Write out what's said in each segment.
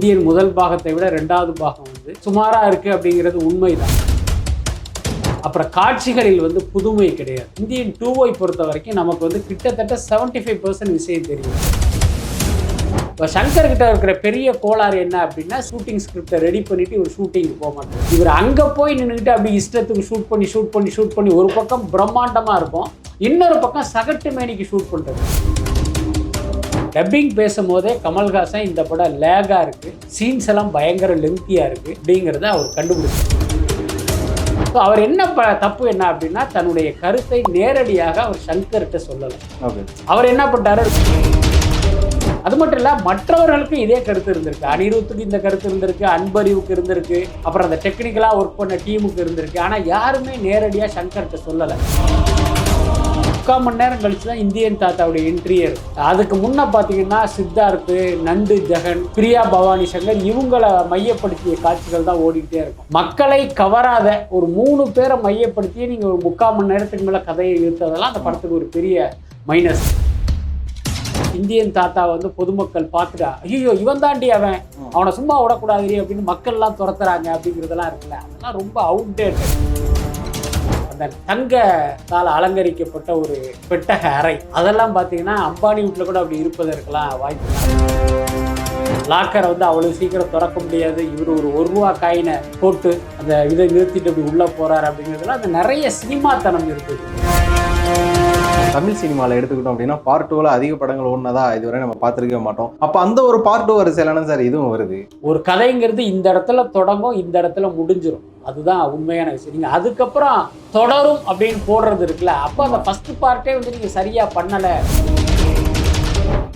Indian முதல் பாகத்தை விட ரெண்டாவது பாகம் வந்து சுமாராக இருக்கு அப்படிங்கிறது உண்மைதான். அப்புறம் காட்சிகளில் வந்து புதுமை கிடையாது. இந்தியன் டூவை பொறுத்த வரைக்கும் நமக்கு வந்து கிட்டத்தட்ட 75% ஃபைவ் பர்சன்ட் விஷயம் தெரியும். இப்போ சங்கர் கிட்ட இருக்கிற பெரிய கோளாறு என்ன அப்படின்னா ஷூட்டிங் ஸ்கிரிப்டை ரெடி பண்ணிட்டு ஒரு ஷூட்டிங்கு போக மாட்டார். இவர் அங்கே போய் நின்றுக்கிட்டு அப்படி இஷ்டத்துக்கு ஷூட் பண்ணி ஷூட் பண்ணி ஷூட் பண்ணி ஒரு பக்கம் பிரம்மாண்டமாக இருக்கும் இன்னொரு பக்கம் சகட்டு மேனிக்கு ஷூட் பண்ணுறது டப்பிங் பேசும்போதே கமல்ஹாசன் இந்த படம் லேகாக இருக்குது சீன்ஸ் எல்லாம் பயங்கர லெங்க்தியாக இருக்குது அப்படிங்கிறத அவர் கண்டுபிடிச்சார். ஸோ அவர் என்ன ப தப்பு என்ன அப்படின்னா தன்னுடைய கருத்தை நேரடியாக அவர் சங்கர்கிட்ட சொல்லலை. அவர் என்ன பண்ணிட்டாரு? அது மட்டும் இல்ல மற்றவர்களுக்கு இதே கருத்து இருந்திருக்கு. அனிருத்துக்கு இந்த கருத்து இருந்திருக்கு அன்பறிவுக்கு இருந்திருக்கு. அப்புறம் அந்த டெக்னிக்கலாக ஒர்க் பண்ண டீமுக்கு இருந்திருக்கு. ஆனால் யாருமே நேரடியாக சங்கர்கிட்ட சொல்லலை. முக்கால் மணி நேரம் கழிச்சு தான் இந்தியன் தாத்தாவுடைய என்ட்ரியே அதுக்கு முன்ன பார்த்தீங்கன்னா சித்தார்த்து நண்டு ஜெகன் பிரியா பவானி சங்கர் இவங்களை மையப்படுத்திய காட்சிகள் தான் ஓடிக்கிட்டே இருக்கும். மக்களை கவராத ஒரு மூணு பேரை மையப்படுத்தியே நீங்கள் ஒரு முக்கால் மணி நேரத்துக்கு மேலே கதையை இழுத்ததெல்லாம் அந்த படத்துக்கு ஒரு பெரிய மைனஸ் இந்தியன் தாத்தா வந்து பொதுமக்கள் பார்த்துட்டா ஐயோ இவன் தாண்டி அவன். அவனை சும்மா விடக்கூடாது அப்படின்னு மக்கள்லாம் துரத்துறாங்க அப்படிங்கிறதெல்லாம் இருக்குல்ல. அதெல்லாம் ரொம்ப அவுட்டேட் அந்த தங்கத்தால் அலங்கரிக்கப்பட்ட ஒரு பெட்டக அறை. அதெல்லாம் பார்த்தீங்கன்னா அம்பானி வீட்டில் கூட அப்படி இருப்பதற்கெல்லாம் வாய்ப்பு லாக்கரை வந்து அவ்வளோ சீக்கிரம் திறக்க முடியாது. இவர் ஒரு ஒரு ரூபா காயினை போட்டு அந்த இதை நிறுத்திட்டு அப்படி உள்ளே போகிறாரு அப்படிங்கிறதுல அந்த நிறைய சினிமாத்தனம் இருக்குது தமிழ் சினிமாவில் எடுத்துக்கிட்டோம் அப்படின்னா பார்ட் டூவில் அதிக படங்கள் ஓடினதா இதுவரை நம்ம பார்த்துருக்கவே மாட்டோம். அப்போ அந்த ஒரு பார்ட் டூ வரிசையிலான சார் இதுவும் வருது. ஒரு கதைங்கிறது இந்த இடத்துல தொடங்கும் இந்த இடத்துல முடிஞ்சிடும் அதுதான் உண்மையான விஷயம். நீங்கள் அதுக்கப்புறம் தொடரும் அப்படின்னு போடுறது இருக்குல்ல அப்போ அந்த ஃபஸ்ட்டு பார்ட்டே வந்து நீங்கள் சரியாக பண்ணலை.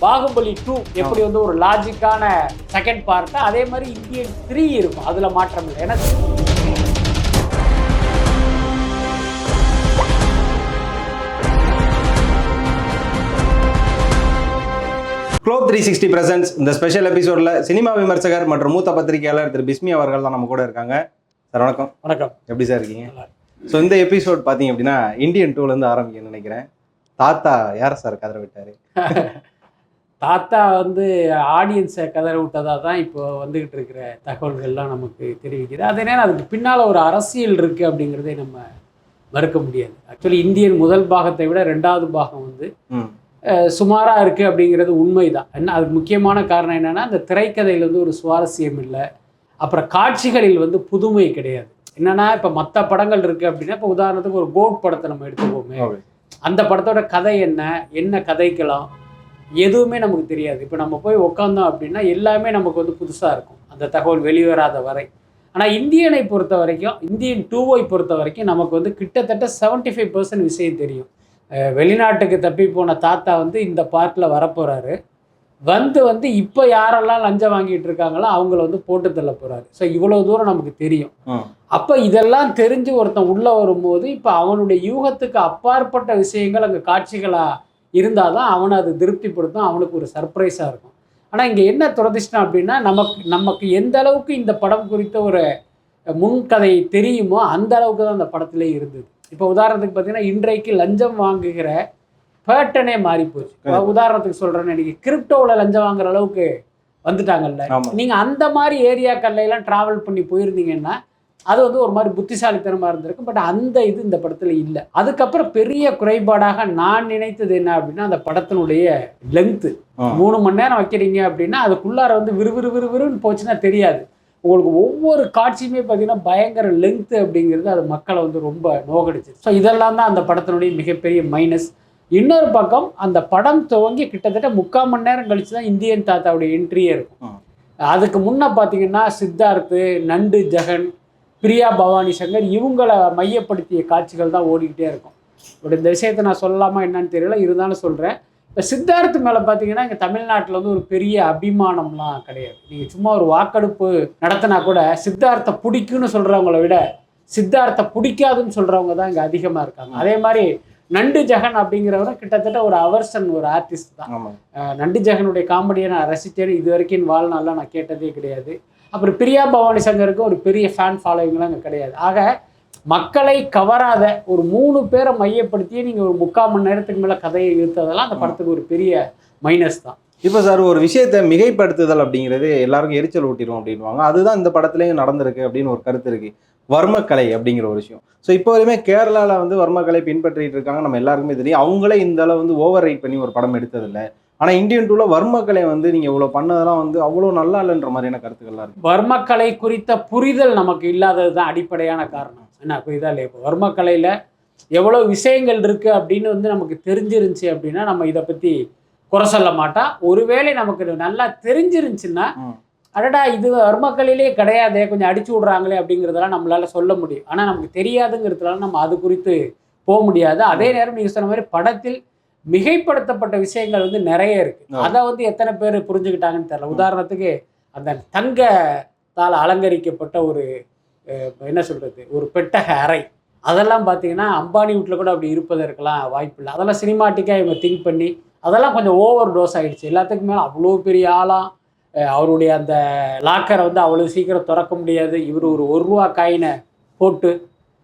பாகுபலி டூ எப்படி வந்து ஒரு லாஜிக்கான செகண்ட் பார்ட்டு அதே மாதிரி இந்தியன் த்ரீ இருக்கும். அதில் மாற்றம் இல்லை. ஏன்னா க்ளோப் த்ரீ சிக்ஸ்டி பிரசன்ஸ் இந்த ஸ்பெஷல் எபிசோடில் சினிமா விமர்சகர் மற்றும் மூத்த பத்திரிகையாளர் திரு பிஸ்மி அவர்கள் தான் நம்ம கூட இருக்காங்க. சார் வணக்கம். வணக்கம். எப்படி சார் இருக்கீங்க? ஸோ இந்த எபிசோட் பார்த்தீங்க அப்படின்னா இந்தியன் டூலேருந்து ஆரம்பிக்கணும்னு நினைக்கிறேன். தாத்தா யாரை சார் கதற விட்டாரு? தாத்தா வந்து ஆடியன்ஸை கதற விட்டதாக தான் இப்போ வந்துக்கிட்டு இருக்கிற தகவல்கள்லாம் நமக்கு தெரிவிக்குது. அதே நேரம் அதுக்கு பின்னால் ஒரு அரசியல் இருக்குது அப்படிங்கிறதை நம்ம மறுக்க முடியாது. ஆக்சுவலி இந்தியன் முதல் பாகத்தை விட ரெண்டாவது பாகம் வந்து சுமாராக இருக்குது அப்படிங்கிறது உண்மைதான். என்ன அதுக்கு முக்கியமான காரணம் என்னென்னா அந்த திரைக்கதையில் வந்து ஒரு சுவாரஸ்யம் இல்லை. அப்புறம் காட்சிகளில் வந்து புதுமை கிடையாது. என்னன்னா இப்போ மற்ற படங்கள் இருக்குது அப்படின்னா இப்போ உதாரணத்துக்கு ஒரு கோட் படத்தை நம்ம எடுத்துக்கோமே. அந்த படத்தோட கதை என்ன? என்ன கதைக்கலாம்? எதுவுமே நமக்கு தெரியாது. இப்போ நம்ம போய் உக்காந்தோம் அப்படின்னா எல்லாமே நமக்கு வந்து புதுசாக இருக்கும். அந்த தகவல் வெளிவராத வரை. ஆனால் இந்தியனை பொறுத்த வரைக்கும் இந்தியன் டூவை பொறுத்த வரைக்கும் நமக்கு வந்து கிட்டத்தட்ட 75% ஃபைவ் பர்சன்ட் விஷயம் தெரியும். வெளிநாட்டுக்கு தப்பி போன தாத்தா வந்து இந்த பார்ட்டில் வரப்போகிறாரு வந்து வந்து இப்போ யாரெல்லாம் லஞ்சம் வாங்கிட்டு இருக்காங்களோ அவங்கள வந்து போட்டு தள்ள போகிறாரு ஸோ இவ்வளோ தூரம் நமக்கு தெரியும். அப்போ இதெல்லாம் தெரிஞ்சு ஒருத்தன் உள்ளே வரும்போது இப்போ அவனுடைய யூகத்துக்கு அப்பாற்பட்ட விஷயங்கள் அங்கே காட்சிகளாக இருந்தால் தான் அவனை அது திருப்திப்படுத்தும் அவனுக்கு ஒரு சர்ப்ரைஸாக இருக்கும். ஆனால் இங்கே என்ன துரதிஷ்டம் அப்படின்னா நமக்கு நமக்கு எந்த அளவுக்கு இந்த படம் குறித்த ஒரு முன்கதை தெரியுமோ அந்த அளவுக்கு தான் அந்த படத்திலே இருந்தது. இப்போ உதாரணத்துக்கு பார்த்தீங்கன்னா இன்றைக்கு லஞ்சம் வாங்குகிற பேட்டனே மாறி போச்சு உதாரணத்துக்கு சொல்கிறேன்னு இன்னைக்கு கிரிப்டோவில் லஞ்சம் வாங்குற அளவுக்கு வந்துட்டாங்கல்ல. ஆமா. நீங்கள் அந்த மாதிரி ஏரியாக்கள்ல எல்லாம் ட்ராவல் பண்ணி போயிருந்தீங்கன்னா அது வந்து ஒரு மாதிரி புத்திசாலித்தனமாக இருந்திருக்கும். பட் அந்த இது இந்த படத்தில் இல்லை. அதுக்கப்புறம் பெரிய குறைபாடாக நான் நினைத்தது என்ன அப்படின்னா அந்த படத்தினுடைய லெங்க்த்து ஆ. மூணு மணி நேரம் வைக்கிறீங்க அப்படின்னா அதுக்குள்ளார வந்து விறுவிறு விறுவிறுன்னு போச்சுன்னா தெரியாது. உங்களுக்கு ஒவ்வொரு காட்சியுமே பார்த்தீங்கன்னா பயங்கர லெங்க்த்து அப்படிங்கிறது அது மக்களை வந்து ரொம்ப நோகடிச்சு ஸோ இதெல்லாம் தான் அந்த படத்தினுடைய மிகப்பெரிய மைனஸ் இன்னொரு பக்கம் அந்த படம் துவங்கி கிட்டத்தட்ட முக்கால் மணி நேரம் கழிச்சு தான் இந்தியன் தாத்தாவுடைய என்ட்ரியே இருக்கும். அதுக்கு முன்ன பார்த்தீங்கன்னா சித்தார்த்து நண்டு ஜெகன் பிரியா பவானி சங்கர் இவங்களை மையப்படுத்திய காட்சிகள் தான் ஓடிக்கிட்டே இருக்கும். இப்படி இந்த விஷயத்தை நான் சொல்லலாமா என்னன்னு தெரியல இருந்தாலும் சொல்கிறேன் இப்போ சித்தார்த்து மேலே பார்த்தீங்கன்னா இங்கே தமிழ்நாட்டில் வந்து ஒரு பெரிய அபிமானம்லாம் கிடையாது. நீங்கள் சும்மா ஒரு வாக்கெடுப்பு நடத்தினா கூட சித்தார்த்தை பிடிக்கும்னு சொல்கிறவங்கள விட சித்தார்த்தை பிடிக்காதுன்னு சொல்கிறவங்க தான் இங்கே அதிகமாக இருக்காங்க. அதே மாதிரி நண்டு ஜெகன் அப்படிங்கிறவரும் கிட்டத்தட்ட ஒரு அவர்சன் ஒரு ஆர்டிஸ்ட் தான். நண்டு ஜெகனுடைய காமெடியை நான் ரசித்தேன். இது வரைக்கும் வாழ்நாளில் நான் கேட்டதே கிடையாது. அப்புறம் பிரியா பவானி சங்கருக்கு ஒரு பெரிய ஃபேன் ஃபாலோவிங்லாம் அங்கே கிடையாது. ஆக மக்களை கவராத ஒரு மூணு பேரை மையப்படுத்தி நீங்கள் ஒரு முக்கால் மணி நேரத்துக்கு மேலே கதையை இழுத்ததெல்லாம் அந்த படத்துக்கு ஒரு பெரிய மைனஸ் தான். இப்போ சார் ஒரு விஷயத்தை மிகைப்படுத்துதல் அப்படிங்கிறது எல்லாருக்கும் எரிச்சல் ஊட்டிடும் அப்படின்வாங்க அதுதான் இந்த படத்துலயும் நடந்திருக்கு அப்படின்னு ஒரு கருத்து இருக்கு. வர்மக்கலை அப்படிங்கிற ஒரு விஷயம். ஸோ இப்போ வரையுமே கேரளாவில் வந்து வர்மக்கலை பின்பற்றிட்டு இருக்காங்க. நம்ம எல்லாருக்குமே தெரியும். அவங்களே இந்த அளவு வந்து ஓவர் ரைட் பண்ணி ஒரு படம் எடுத்ததில்ல. ஆனால் இந்தியன் டூவில் வர்மக்கலை வந்து நீங்கள் இவ்வளோ பண்ணதெல்லாம் வந்து அவ்வளோ நல்லா இல்லைன்ற மாதிரியான கருத்துக்கள்லாம் இருக்கு. வர்மக்கலை குறித்த புரிதல் நமக்கு இல்லாதது தான் அடிப்படையான காரணம். என்ன புரியுதா இல்லையா இப்போ வர்மக்கலையில் எவ்வளோ விஷயங்கள் இருக்குது அப்படின்னு வந்து நமக்கு தெரிஞ்சிருந்துச்சு அப்படின்னா நம்ம இதை பற்றி குறை சொல்ல மாட்டோம் ஒருவேளை நமக்கு நல்லா தெரிஞ்சிருந்துச்சுன்னா. அடடா இது வர்மக்கலையிலே கிடையாதே கொஞ்சம் அடிச்சு விட்றாங்களே அப்படிங்கிறதெல்லாம் நம்மளால சொல்ல முடியும். ஆனால் நமக்கு தெரியாதுங்கிறதுனால நம்ம அது குறித்து போக முடியாது. அதே நேரம் நீங்கள் சொன்ன மாதிரி படத்தில் மிகைப்படுத்தப்பட்ட விஷயங்கள் வந்து நிறைய இருக்கு. ஆ. அதை வந்து எத்தனை பேர் புரிஞ்சுக்கிட்டாங்கன்னு தெரியல. உதாரணத்துக்கு அந்த தங்கத்தால் அலங்கரிக்கப்பட்ட ஒரு என்ன சொல்றது ஒரு பெட்டக அறை. அதெல்லாம் பார்த்தீங்கன்னா அம்பானி வீட்டில் கூட அப்படி இருப்பதற்கெல்லாம் வாய்ப்பு இல்லை. அதெல்லாம் சினிமாட்டிக்காக இவங்க திங்க் பண்ணி அதெல்லாம் கொஞ்சம் ஓவர் டோஸ் ஆயிடுச்சு. எல்லாத்துக்கும் மேலே அவ்வளோ பெரிய அஹ், அவருடைய அந்த லாக்கரை வந்து அவ்வளோ சீக்கிரம் திறக்க முடியாது. இவர் ஒரு ஒரு ரூபா காயினை போட்டு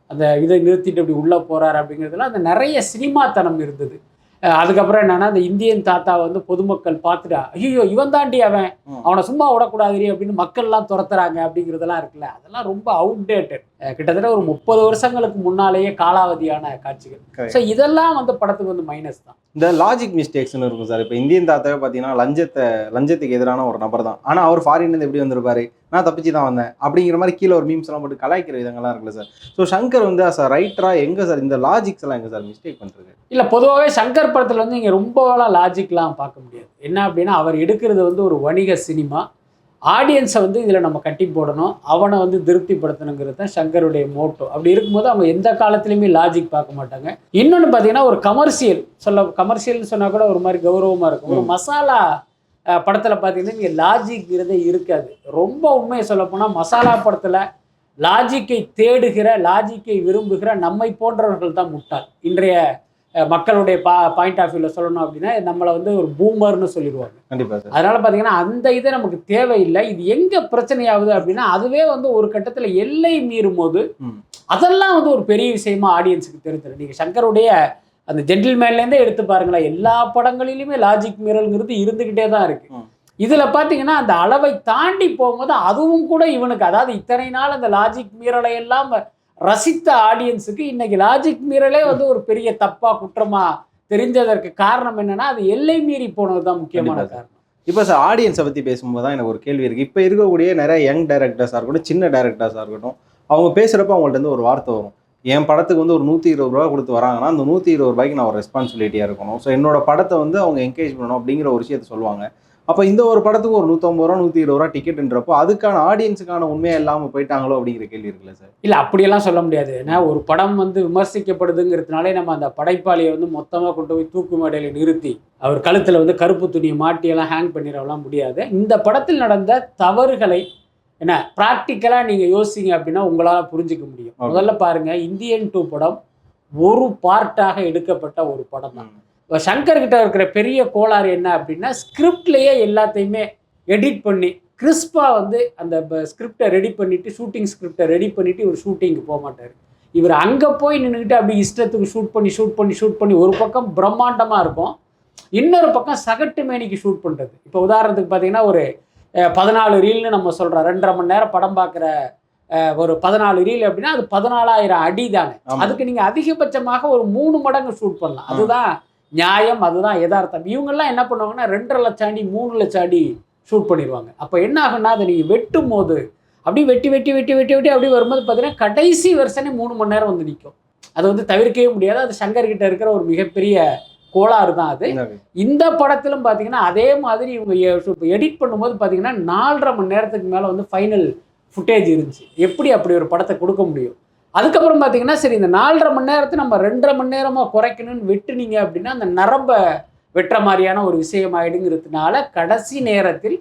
அந்த இதை நிறுத்திட்டு இப்படி உள்ளே போகிறாரு அப்படிங்கிறதுல அந்த நிறைய சினிமாத்தனம் இருந்தது. அதுக்கப்புறம் என்னன்னா அந்த இந்தியன் தாத்தா வந்து பொதுமக்கள் பார்த்துட்டா ஐயோ இவன் தாண்டி அவன். அவனை சும்மா விடக்கூடாதுரி அப்படின்னு மக்கள்லாம் துரத்துறாங்க அப்படிங்கிறதெல்லாம் இருக்குல்ல. அதெல்லாம் ரொம்ப அவுடேட்டட் கிட்டத்தட்ட ஒரு முப்பது வருஷங்களுக்கு முன்னாலேயே காலாவதியான காட்சிகள். ஸோ இதெல்லாம் வந்து படத்துக்கு வந்து மைனஸ் தான். இந்த லாஜிக் மிஸ்டேக்ஸ்னு இருக்கும் சார். இப்போ இந்தியன் தாத்தாவே பார்த்தீங்கன்னா லஞ்சத்தை லஞ்சத்துக்கு எதிரான ஒரு நபர் தான். ஆனால் அவர் ஃபாரின்லேருந்து எப்படி வந்திருப்பாரு? நான் தப்பிச்சு தான் வந்தேன். அப்படிங்கிற மாதிரி கீழே ஒரு மீம்ஸ் எல்லாம் போட்டு கலாய்க்கிற விதங்கள்லாம் இருக்குல்ல சார். ஸோ சங்கர் வந்து அஸ் ரைட்டரா எங்க சார் இந்த லாஜிக்ஸ் எல்லாம் எங்க சார் மிஸ்டேக் பண்றது? இல்லை பொதுவாகவே சங்கர் படத்தில் வந்து இங்கே ரொம்பலாம் லாஜிக்லாம் பார்க்க முடியாது. என்ன அப்படின்னா அவர் எடுக்கிறது வந்து ஒரு வணிக சினிமா. ஆடியன்ஸை வந்து இதில் நம்ம கட்டி போடணும். அவனை வந்து திருப்திப்படுத்தணுங்கிறது தான் சங்கருடைய மோட்டோ அப்படி இருக்கும்போது அவங்க எந்த காலத்துலையுமே லாஜிக் பார்க்க மாட்டாங்க. இன்னொன்று பார்த்தீங்கன்னா ஒரு கமர்ஷியல் சொல்ல கமர்ஷியல்னு சொன்னால் கூட ஒரு மாதிரி கௌரவமாக இருக்கும். ஒரு மசாலா படத்தில் பார்த்தீங்கன்னா இங்கே லாஜிக்ங்கிறதே இருக்காது. ரொம்ப உண்மையை சொல்லப்போனால் மசாலா படத்தில் லாஜிக்கை தேடுகிற லாஜிக்கை விரும்புகிற நம்மை போன்றவர்கள் தான் முட்டாள். இன்றைய மக்களுடைய பா பாயிண்ட் ஆஃப் வியூவில் சொல்லணும் அப்படின்னா நம்மளை வந்து ஒரு பூமர்னு சொல்லிடுவாங்க. கண்டிப்பா சார். அதனால பார்த்தீங்கன்னா அந்த இது நமக்கு தேவையில்லை. இது எங்கே பிரச்சனையாகுது அப்படின்னா அதுவே வந்து ஒரு கட்டத்தில் எல்லை மீறும் போது. அதெல்லாம் வந்து ஒரு பெரிய விஷயமா ஆடியன்ஸுக்கு தெரிஞ்சிடும். நீங்கள் சங்கருடைய அந்த ஜென்டில்மேன்லேருந்தே எடுத்து பாருங்களேன் எல்லா படங்களிலுமே லாஜிக் மீறல்ங்கிறது இருந்துக்கிட்டே தான் இருக்கு. ம். இதில் பார்த்தீங்கன்னா அந்த அளவை தாண்டி போகும்போது அதுவும் கூட இவனுக்கு அதாவது இத்தனை நாள் அந்த லாஜிக் மீறலை எல்லாம் ரசித்த ஆடியன்ஸுக்கு இன்னைக்கு லாஜிக் மீறலே வந்து ஒரு பெரிய தப்பா குற்றமா தெரிஞ்சதற்கு காரணம் என்னன்னா அது எல்லை மீறி போனது தான் முக்கியமான காரணம். இப்போ சார் ஆடியன்ஸை பற்றி பேசும்போது தான் எனக்கு ஒரு கேள்வி இருக்குது இப்போ இருக்கக்கூடிய நிறைய யங் டைரக்டர்ஸாக இருக்கட்டும் சின்ன டைரக்டர்ஸாக இருக்கட்டும் அவங்க பேசுகிறப்ப அவங்கள்ட்ட இருந்து ஒரு வார்த்தை வரும். என் படத்துக்கு வந்து ஒரு நூற்றி இருபது ரூபா கொடுத்து வராங்கன்னா அந்த நூற்றி இருபது ரூபாய்க்கு நான் ஒரு ரெஸ்பான்சிபிலிட்டியாக இருக்கணும். ஸோ என்னோட படத்தை வந்து அவங்க என்கரேஜ் பண்ணணும் அப்படிங்கிற ஒரு விஷயத்த சொல்லுவாங்க. அப்போ இந்த ஒரு படத்துக்கு ஒரு நூற்றம்பது ரூபா நூற்றி இருபது ரூபா டிக்கெட்ன்றப்போ அதுக்கான ஆடியன்ஸுக்கான உண்மையாக இல்லாமல் போயிட்டாங்களோ அப்படிங்கிற கேள்வி இருக்குல்ல சார்? இல்ல அப்படியெல்லாம் சொல்ல முடியாது. ஏன்னா ஒரு படம் வந்து விமர்சிக்கப்படுதுங்கிறதுனாலே நம்ம அந்த படைப்பாளியை வந்து மொத்தமா கொண்டு போய் தூக்கு மேடையில நிறுத்தி அவர் கழுத்துல வந்து கருப்பு துணியை மாட்டி எல்லாம் ஹேங் பண்ணிடலாம் முடியாது. இந்த படத்தில் நடந்த தவறுகளை என்ன ப்ராக்டிக்கலா நீங்க யோசிங்க அப்படின்னா உங்களால புரிஞ்சுக்க முடியும். முதல்ல பாருங்க இந்தியன் டூ படம் ஒரு பார்ட்டாக எடுக்கப்பட்ட ஒரு படம் தான் இப்போ சங்கர் கிட்ட இருக்கிற பெரிய கோளாறு என்ன அப்படின்னா ஸ்கிரிப்ட்லேயே எல்லாத்தையுமே எடிட் பண்ணி கிறிஸ்பாக வந்து அந்த ஸ்கிரிப்டை ரெடி பண்ணிட்டு ஷூட்டிங் ஸ்கிரிப்டை ரெடி பண்ணிட்டு இவர் ஷூட்டிங்க்கு போக மாட்டார் இவர் அங்கே போய் நின்றுக்கிட்டு அப்படி இஷ்டத்துக்கு ஷூட் பண்ணி ஷூட் பண்ணி ஷூட் பண்ணி ஒரு பக்கம் பிரம்மாண்டமாக இருக்கும் இன்னொரு பக்கம் சகட்டு மேனிக்கு ஷூட் பண்ணுறது இப்போ உதாரணத்துக்கு பார்த்தீங்கன்னா ஒரு பதினாலு ரீல்னு நம்ம சொல்கிறோம் ரெண்டரை மணி நேரம் படம் பார்க்குற ஒரு பதினாலு ரீல் அப்படின்னா அது பதினாலாயிரம் அடி தானே. அதுக்கு நீங்கள் அதிகபட்சமாக ஒரு மூணு மடங்கு ஷூட் பண்ணலாம். அதுதான் நியாயம் அதுதான் யதார்த்தம். இவங்கெல்லாம் என்ன பண்ணுவாங்கன்னா ரெண்டரை லட்சம் அடி மூணு லட்சம் அடி ஷூட் பண்ணிடுவாங்க. அப்போ என்ன ஆகும்னா அதை நீங்கள் வெட்டும் போது அப்படியே வெட்டி வெட்டி வெட்டி வெட்டி வெட்டி அப்படியே வரும்போது பார்த்தீங்கன்னா கடைசி வருஷனே மூணு மணி நேரம் வந்து நிற்கும் அது வந்து தவிர்க்கவே முடியாது. அது சங்கர் கிட்ட இருக்கிற ஒரு மிகப்பெரிய கோளாறு தான் அது. இந்த படத்திலும் பார்த்தீங்கன்னா அதே மாதிரி இவங்க எடிட் பண்ணும்போது பார்த்தீங்கன்னா நாலரை மணி நேரத்துக்கு மேலே வந்து ஃபைனல் ஃபுட்டேஜ் இருந்துச்சு. எப்படி அப்படி ஒரு படத்தை கொடுக்க முடியும்? அதுக்கப்புறம் பார்த்தீங்கன்னா சரி இந்த நாலரை மணி நேரத்தை நம்ம ரெண்டரை மணி நேரமாக குறைக்கணும்னு வெட்டுனீங்க அப்படின்னா அந்த நரம்பை வெட்டுற மாதிரியான ஒரு விஷயம் ஆயிடுங்கிறதுனால கடைசி நேரத்தில்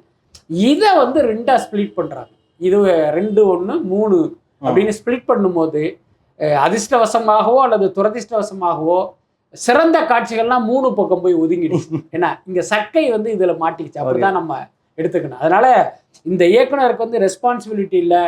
இதை வந்து ரெண்டாக ஸ்ப்ளிட் பண்ணுறாங்க இது ரெண்டு ஒன்று மூணு அப்படின்னு ஸ்ப்ளிட் பண்ணும்போது அதிர்ஷ்டவசமாகவோ அல்லது துரதிர்ஷ்டவசமாகவோ சிறந்த காட்சிகள்லாம் மூணு பக்கம் போய் ஒதுங்கிடுச்சு. ஏன்னா இங்க சக்கை வந்து இதுல மாட்டிக்கிச்சு. அப்படிதான் நம்ம எடுத்துக்கணும். அதனால இந்த இயக்குனருக்கு வந்து ரெஸ்பான்சிபிலிட்டி இல்லை.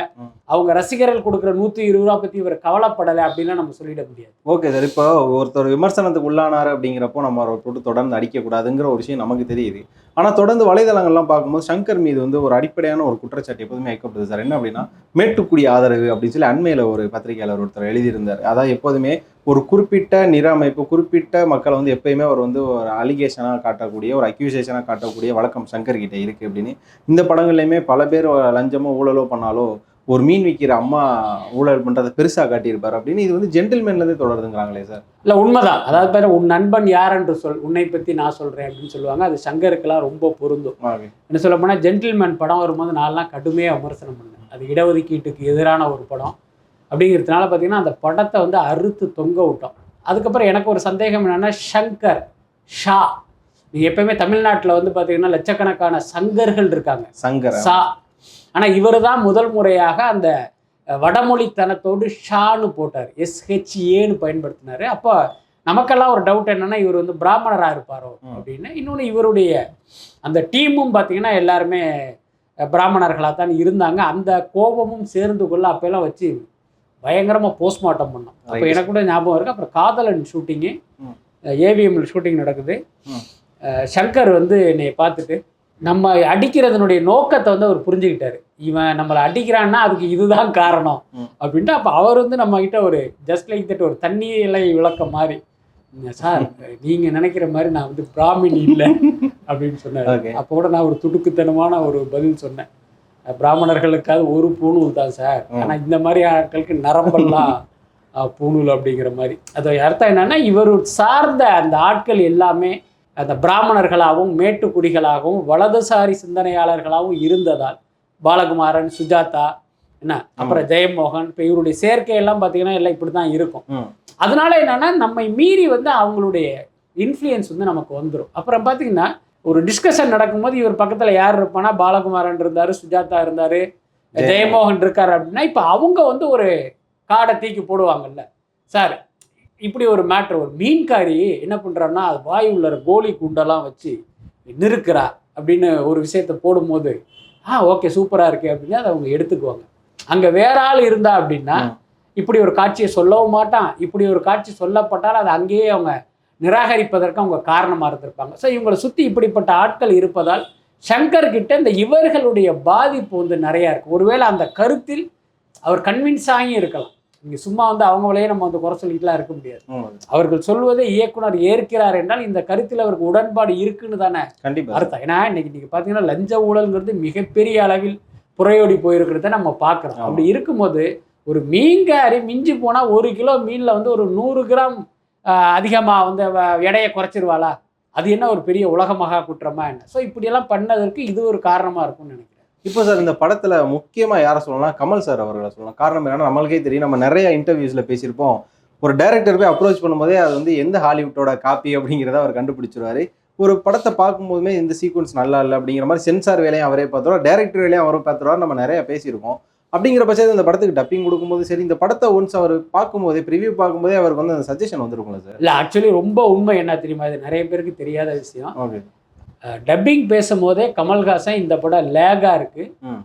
அவங்க ரசிகர்கள் கொடுக்குற நூற்றி இருபது ரூபா பற்றி இவர் கவலைப்படலை அப்படின்லாம் நம்ம சொல்லிட முடியாது. Okay sir. இப்போ ஒருத்தர் விமர்சனத்துக்கு உள்ளானாரு அப்படிங்கிறப்போ நம்ம அவரை போட்டு தொடர்ந்து அடிக்கக்கூடாதுங்கிற ஒரு விஷயம் நமக்கு தெரியுது. ஆனால் தொடர்ந்து வலைதளங்கள்லாம் பார்க்கும்போது சங்கர் மீது வந்து ஒரு அடிப்படையான ஒரு குற்றச்சாட்டு எப்போதுமே வைக்கப்படுது சார். என்ன அப்படின்னா மேட்டுக்குடி ஆதரவு அப்படின்னு சொல்லி அண்மையில் ஒரு பத்திரிகையாளர் ஒருத்தர் எழுதியிருந்தார். அதாவது எப்போதுமே ஒரு குறிப்பிட்ட நிற அமைப்பு குறிப்பிட்ட மக்களை வந்து எப்பயுமே அவர் வந்து ஒரு அலிகேஷனாக காட்டக்கூடிய ஒரு அக்யூசேஷனாக காட்டக்கூடிய வழக்கம் சங்கர் கிட்ட இருக்குது அப்படின்னு. இந்த படங்கள்லையுமே பல பேர் லஞ்சமோ ஊழலோ பண்ணாலோ ஒரு மீன் விற்கிற அம்மா ஊழல் பண்ணுறதை பெருசாக காட்டியிருப்பார் அப்படின்னு. இது வந்து ஜென்டில்மேன்லேருந்தே தொடருதுங்கிறாங்களே சார். இல்லை உண்மைதான். அதாவது பேர் உன் நண்பன் யார் என்று சொல் உன்னை பற்றி நான் சொல்கிறேன் அப்படின்னு சொல்லுவாங்க. அது சங்கருக்கெல்லாம் ரொம்ப பொருந்தும். என்ன சொல்ல போனால் ஜென்டில்மேன் படம் வரும்போது நான்லாம் கடுமையாக விமர்சனம் பண்ணேன் அது இடஒதுக்கீட்டுக்கு எதிரான ஒரு படம். அப்படிங்கிறதுனால பார்த்தீங்கன்னா அந்த படத்தை வந்து அறுத்து தொங்க விட்டோம். அதுக்கப்புறம் எனக்கு ஒரு சந்தேகம் என்னென்னா ஷங்கர் ஷா. நீங்கள் எப்பயுமே தமிழ்நாட்டில் வந்து பார்த்தீங்கன்னா லட்சக்கணக்கான சங்கர்கள் இருக்காங்க. சங்கர்? சா ஆனால் இவர் தான் முதல் முறையாக அந்த வடமொழித்தனத்தோடு ஷான்னு போட்டார். எஸ்ஹெச்ஏன்னு பயன்படுத்தினார். அப்போ நமக்கெல்லாம் ஒரு டவுட் என்னன்னா இவர் வந்து பிராமணராக இருப்பாரோ. அப்படின்னு. இன்னொன்று இவருடைய அந்த டீமும் பார்த்தீங்கன்னா எல்லாருமே பிராமணர்களாக தான் இருந்தாங்க. அந்த கோபமும் சேர்ந்து கொள்ள அப்போல்லாம் வச்சு பயங்கரமாக போஸ்ட்மார்ட்டம் பண்ணோம் அப்போ. எனக்கு கூட ஞாபகம் இருக்குது அப்புறம் காதலன் ஷூட்டிங்கு ம். ஏவிஎம்ல ஷூட்டிங் நடக்குது. சங்கர் வந்து என்னை பார்த்துட்டு நம்ம அடிக்கிறதனுடைய நோக்கத்தை வந்து அவர் புரிஞ்சுக்கிட்டாரு. இவன் நம்மளை அடிக்கிறான்னா அதுக்கு இதுதான் காரணம். அப்படின்ட்டு அப்போ அவர் வந்து நம்ம கிட்ட ஒரு ஜஸ்ட் லைக் தட் ஒரு தண்ணி இலை விளக்கம் மாதிரி "ம், சார் நீங்க நினைக்கிற மாதிரி நான் வந்து பிராமின் இல்லை. அப்படின்னு சொன்னார். அப்போ கூட நான் ஒரு துடுக்குத்தனமான ஒரு பதில் சொன்னேன். பிராமணர்களுக்காவது ஒரு பூணூல் தான் சார். ஆனால் இந்த மாதிரி ஆட்களுக்கு நரம்பெல்லாம் பூணூல் அப்படிங்கிற மாதிரி. அது அர்த்தம் என்னன்னா இவர் சார்ந்த அந்த ஆட்கள் எல்லாமே அந்த பிராமணர்களாகவும் மேட்டுக்குடிகளாகவும் வலதுசாரி சிந்தனையாளர்களாகவும் இருந்ததால் பாலகுமாரன் சுஜாதா என்ன அப்புறம் ஜெயமோகன் இப்போ இவருடைய சேர்க்கையெல்லாம் பார்த்தீங்கன்னா எல்லாம் இப்படி தான் இருக்கும் அதனால என்னன்னா நம்மை மீறி வந்து அவங்களுடைய இன்ஃப்ளூயன்ஸ் வந்து நமக்கு வந்துடும் அப்புறம் பார்த்தீங்கன்னா ஒரு டிஸ்கஷன் நடக்கும்போது இவர் பக்கத்தில் யார் இருப்பானா பாலகுமாரன் இருந்தார் சுஜாதா இருந்தார் ஜெயமோகன். இருக்காரு அப்படின்னா இப்போ அவங்க வந்து ஒரு காடை தூக்கி போடுவாங்கல்ல சார் இப்படி ஒரு மேட்ரு ஒரு மீன்காரி என்ன பண்ணுறான்னா அது வாய் உள்ள கோலி குண்டெல்லாம் வச்சு நிறுக்கிறா அப்படின்னு ஒரு விஷயத்த போடும்போது ஆ ஓகே சூப்பராக இருக்கு அப்படின்னு அதை அவங்க எடுத்துக்குவாங்க அங்கே வேற ஆள் இருந்தா அப்படின்னா. இப்படி ஒரு காட்சியை சொல்லவும் மாட்டான் இப்படி ஒரு காட்சி சொல்லப்பட்டால் அதை அங்கேயே அவங்க நிராகரிப்பதற்கு அவங்க காரணமாக இருந்திருப்பாங்க. ஸோ இவங்களை சுற்றி இப்படிப்பட்ட ஆட்கள் இருப்பதால் சங்கர் கிட்ட இந்த இவர்களுடைய பாதிப்பு வந்து நிறையா இருக்கு. ஒருவேளை அந்த கருத்தில் அவர் கன்வின்ஸ் ஆகி இருக்கலாம். இங்கே சும்மா வந்து அவங்களையே நம்ம வந்து குறை சொல்லிட்டுலாம் இருக்க முடியாது. அவர்கள் சொல்வதை இயக்குனர் ஏற்கிறார் என்றால் இந்த கருத்தில் அவருக்கு உடன்பாடு இருக்குன்னு தானே கண்டிப்பா. அர்த்தம். ஏன்னா இன்னைக்கு நீங்கள் பார்த்தீங்கன்னா லஞ்ச ஊழல்ங்கிறது மிகப்பெரிய அளவில் புறையோடி போயிருக்கிறத நம்ம பார்க்குறோம். அப்படி இருக்கும்போது ஒரு மீன்காரி மிஞ்சி போனால் ஒரு கிலோ மீனில் வந்து ஒரு நூறு கிராம் அதிகமாக வந்து எடையை குறைச்சிருவாளா? அது என்ன ஒரு பெரிய உலகமாக குற்றமா என்ன? ஸோ இப்படியெல்லாம் பண்ணதற்கு இது ஒரு காரணமாக இருக்கும்னு நினைக்கிறேன். இப்போ சார் இந்த படத்தில் முக்கியமாக யாரை சொல்லலாம்? கமல் சார் அவர்களை சொல்லலாம். காரணம் என்னன்னா நம்மளுக்கே தெரியும் நம்ம நிறைய இன்டர்வியூஸில் பேசியிருப்போம். ஒரு டைரக்டர் போய் அப்ரோச் பண்ணும்போதே அது வந்து எந்த ஹாலிவுட்டோட காப்பி அப்படிங்கிறத அவர் கண்டுபிடிச்சிருவாரு. ஒரு படத்தை பார்க்கும்போதுமே இந்த சீக்வன்ஸ் நல்லா இல்லை அப்படிங்கிற மாதிரி சென்சார் வேலையும் அவரே பார்த்துருவார் டேரக்டர் வேலையும் அவரும் பார்த்துருவார் நம்ம நிறைய பேசியிருக்கோம். அப்படிங்கிற பட்சத்தில் இந்த படத்துக்கு டப்பிங் கொடுக்கும்போது சரி இந்த படத்தை ஒன்ஸ் அவர் பார்க்கும்போதே ப்ரிவியூ பார்க்கும்போதே அவருக்கு வந்து அந்த சஜஷன் வந்துருக்கும்ல சார் இல்லை ஆக்சுவலி ரொம்ப உண்மை என்ன தெரியுமா? இது நிறைய பேருக்கு தெரியாத விஷயம். ஓகே. டப்பிங் பேசும்போதே கமல்ஹாசன் இந்த படம் லேகாக இருக்குது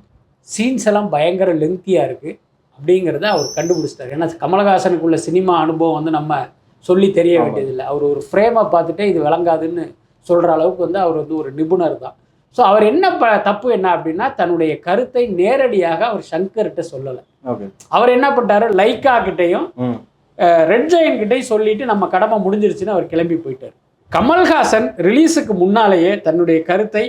சீன்ஸ் எல்லாம் பயங்கர லெங்க்தியாக இருக்குது அப்படிங்கிறத அவர் கண்டுபிடிச்சிட்டார். ஏன்னா கமலஹாசனுக்குள்ள சினிமா அனுபவம் வந்து நம்ம சொல்லி தெரிய. வேண்டியதில்லை. அவர் ஒரு ஃப்ரேமை பார்த்துட்டே இது விளங்காதுன்னு சொல்கிற அளவுக்கு வந்து அவர் வந்து ஒரு நிபுணர் தான். ஸோ அவர் என்ன ப தப்பு என்ன அப்படின்னா தன்னுடைய கருத்தை நேரடியாக அவர் சங்கர்கிட்ட சொல்லலை. அவர் என்ன பண்ணிட்டாரு? லைக்கா கிட்டேயும் ரெட் ஜெயின் கிட்டேயும் சொல்லிட்டு நம்ம கடமை முடிஞ்சிருச்சுன்னு அவர் கிளம்பி போயிட்டார். கமல்ஹாசன் ரிலீஸுக்கு முன்னாலேயே தன்னுடைய கருத்தை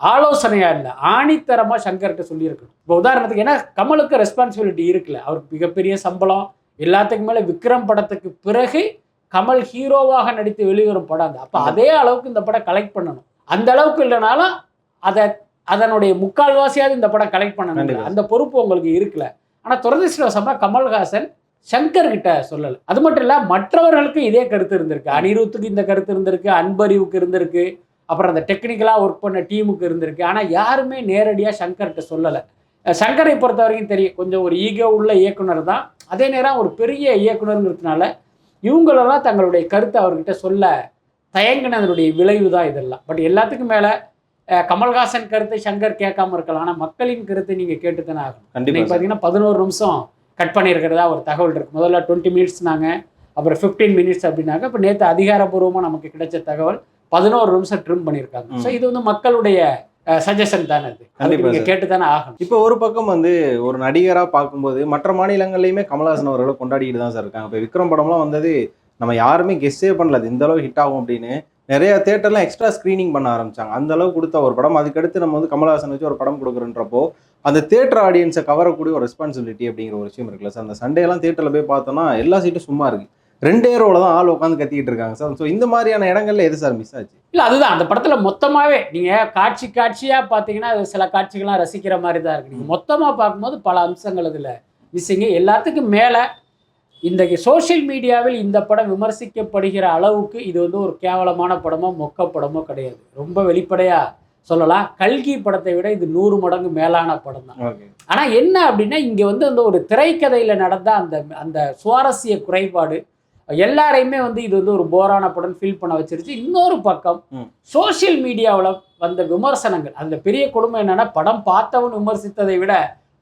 ஆலோசனையா இல்லை ஆணித்தரமாக சங்கர்கிட்ட சொல்லியிருக்கணும். இப்போ உதாரணத்துக்கு ஏன்னா கமலுக்கு ரெஸ்பான்சிபிலிட்டி இருக்குல்ல. அவருக்கு மிகப்பெரிய சம்பளம் எல்லாத்துக்கும் மேலே விக்ரம் படத்துக்கு பிறகு கமல் ஹீரோவாக நடித்து வெளிவரும் படம் அது. அப்போ அதே அளவுக்கு இந்த படம் கலெக்ட் பண்ணணும். அந்த அளவுக்கு இல்லைனாலும் அதை அதனுடைய முக்கால்வாசியாவது இந்த படம் கலெக்ட் பண்ணணும். அந்த பொறுப்பு உங்களுக்கு இருக்குல்ல. ஆனால் துரதிருஷ்டவசமாக கமல்ஹாசன் சங்கர் கிட்ட சொல்லலை. அது மட்டும் இல்லை மற்றவர்களுக்கு இதே கருத்து இருந்திருக்கு. அனிருத்துக்கு இந்த கருத்து இருந்திருக்கு அன்பறிவுக்கு இருந்திருக்கு. அப்புறம் அந்த டெக்னிக்கலாக ஒர்க் பண்ண டீமுக்கு இருந்திருக்கு. ஆனால் யாருமே நேரடியாக சங்கர்கிட்ட சொல்லலை. சங்கரை பொறுத்த வரைக்கும் தெரியும். கொஞ்சம் ஒரு ஈகோ உள்ள இயக்குனர் தான். அதே நேரம் ஒரு பெரிய இயக்குனருங்கிறதுனால இவங்களெல்லாம் தங்களுடைய கருத்தை அவர்கிட்ட சொல்ல தயங்கினதனுடைய விளைவு தான் இதெல்லாம். பட் எல்லாத்துக்கும் மேலே கமல்ஹாசன் கருத்தை சங்கர் கேட்காம இருக்கலாம். ஆனா மக்களின் கருத்தை நீங்க கேட்டுத்தானே ஆகணும். கண்டிப்பா இன்னைக்கு சார். பார்த்தீங்கன்னா பதினோரு நிமிஷம் கட் பண்ணியிருக்கிறதா ஒரு தகவல் இருக்கு. முதல்ல டுவெண்ட்டி மினிட்ஸ்னாங்க அப்புறம் ஃபிஃப்டீன் மினிட்ஸ் அப்படின்னாக்க இப்போ நேற்று அதிகாரப்பூர்வமாக நமக்கு கிடைச்ச தகவல் பதினோரு நிமிஷம் ட்ரிம் பண்ணியிருக்காங்க. ஸோ இது வந்து மக்களுடைய சஜஷன் தானே அது கண்டிப்பா அதுக்கு நீங்க சார். கேட்டு தானே ஆகணும். இப்போ ஒரு பக்கம் வந்து ஒரு நடிகரா பார்க்கும்போது மற்ற மாநிலங்கள்லயுமே கமலஹாசன் அவர்களை கொண்டாடிட்டு தான் சார் இருக்காங்க. இப்போ விக்ரம் படம்லாம் வந்தது நம்ம யாருமே கெஸ்ஸே பண்ணல. இந்த அளவு ஹிட் ஆகும் அப்படின்னு நிறைய தேட்டர்லாம் எக்ஸ்ட்ரா ஸ்க்ரீனிங் பண்ண ஆரம்பிச்சாங்க. அந்த அளவு கொடுத்த ஒரு படம். அதுக்கடுத்து நம்ம வந்து கமலஹாசன் வச்சு ஒரு படம் கொடுக்குறன்றப்போ அந்த தேட்டர் ஆடியன்ஸை கவரக்கூடிய ஒரு ரெஸ்பான்சிபிலிட்டி அப்படிங்கிற ஒரு விஷயம் இருக்குல்ல சார். அந்த சண்டேலாம் தேட்டரில் போய் பார்த்தோன்னா எல்லா சீட்டும் சும்மா இருக்கு. ரெண்டே ரோல தான் ஆள் உட்காந்து கத்திக்கிட்டு இருக்காங்க சார். ஸோ இந்த மாதிரியான இடங்கள்ல எது சார் மிஸ் ஆச்சு? இல்லை அதுதான். அந்த படத்தில் மொத்தமாகவே நீங்கள் காட்சி காட்சியாக பார்த்தீங்கன்னா அது சில காட்சிகள்லாம் ரசிக்கிற மாதிரி தான் இருக்கு. நீங்கள் மொத்தமாக பார்க்கும்போது பல அம்சங்கள் இதில் மிஸ்ஸிங்க எல்லாத்துக்கும் மேலே இன்றைக்கு சோஷியல் மீடியாவில் இந்த படம் விமர்சிக்கப்படுகிற அளவுக்கு இது வந்து ஒரு கேவலமான படமோ மொக்க படமோ கிடையாது. ரொம்ப வெளிப்படையா சொல்லலாம். கல்கி படத்தை விட இது நூறு மடங்கு மேலான படம் தான். ஓகே. ஆனா என்ன அப்படின்னா இங்க வந்து அந்த ஒரு திரைக்கதையில நடந்த அந்த அந்த சுவாரஸ்ய குறைபாடு எல்லாரையுமே வந்து இது வந்து ஒரு போரான படம் ஃபீல் பண்ண வச்சிருச்சு. இன்னொரு பக்கம் ம். சோஷியல் மீடியாவில் வந்த விமர்சனங்கள். அந்த பெரிய கொடுமை என்னன்னா படம் பார்த்தவன் விமர்சித்ததை விட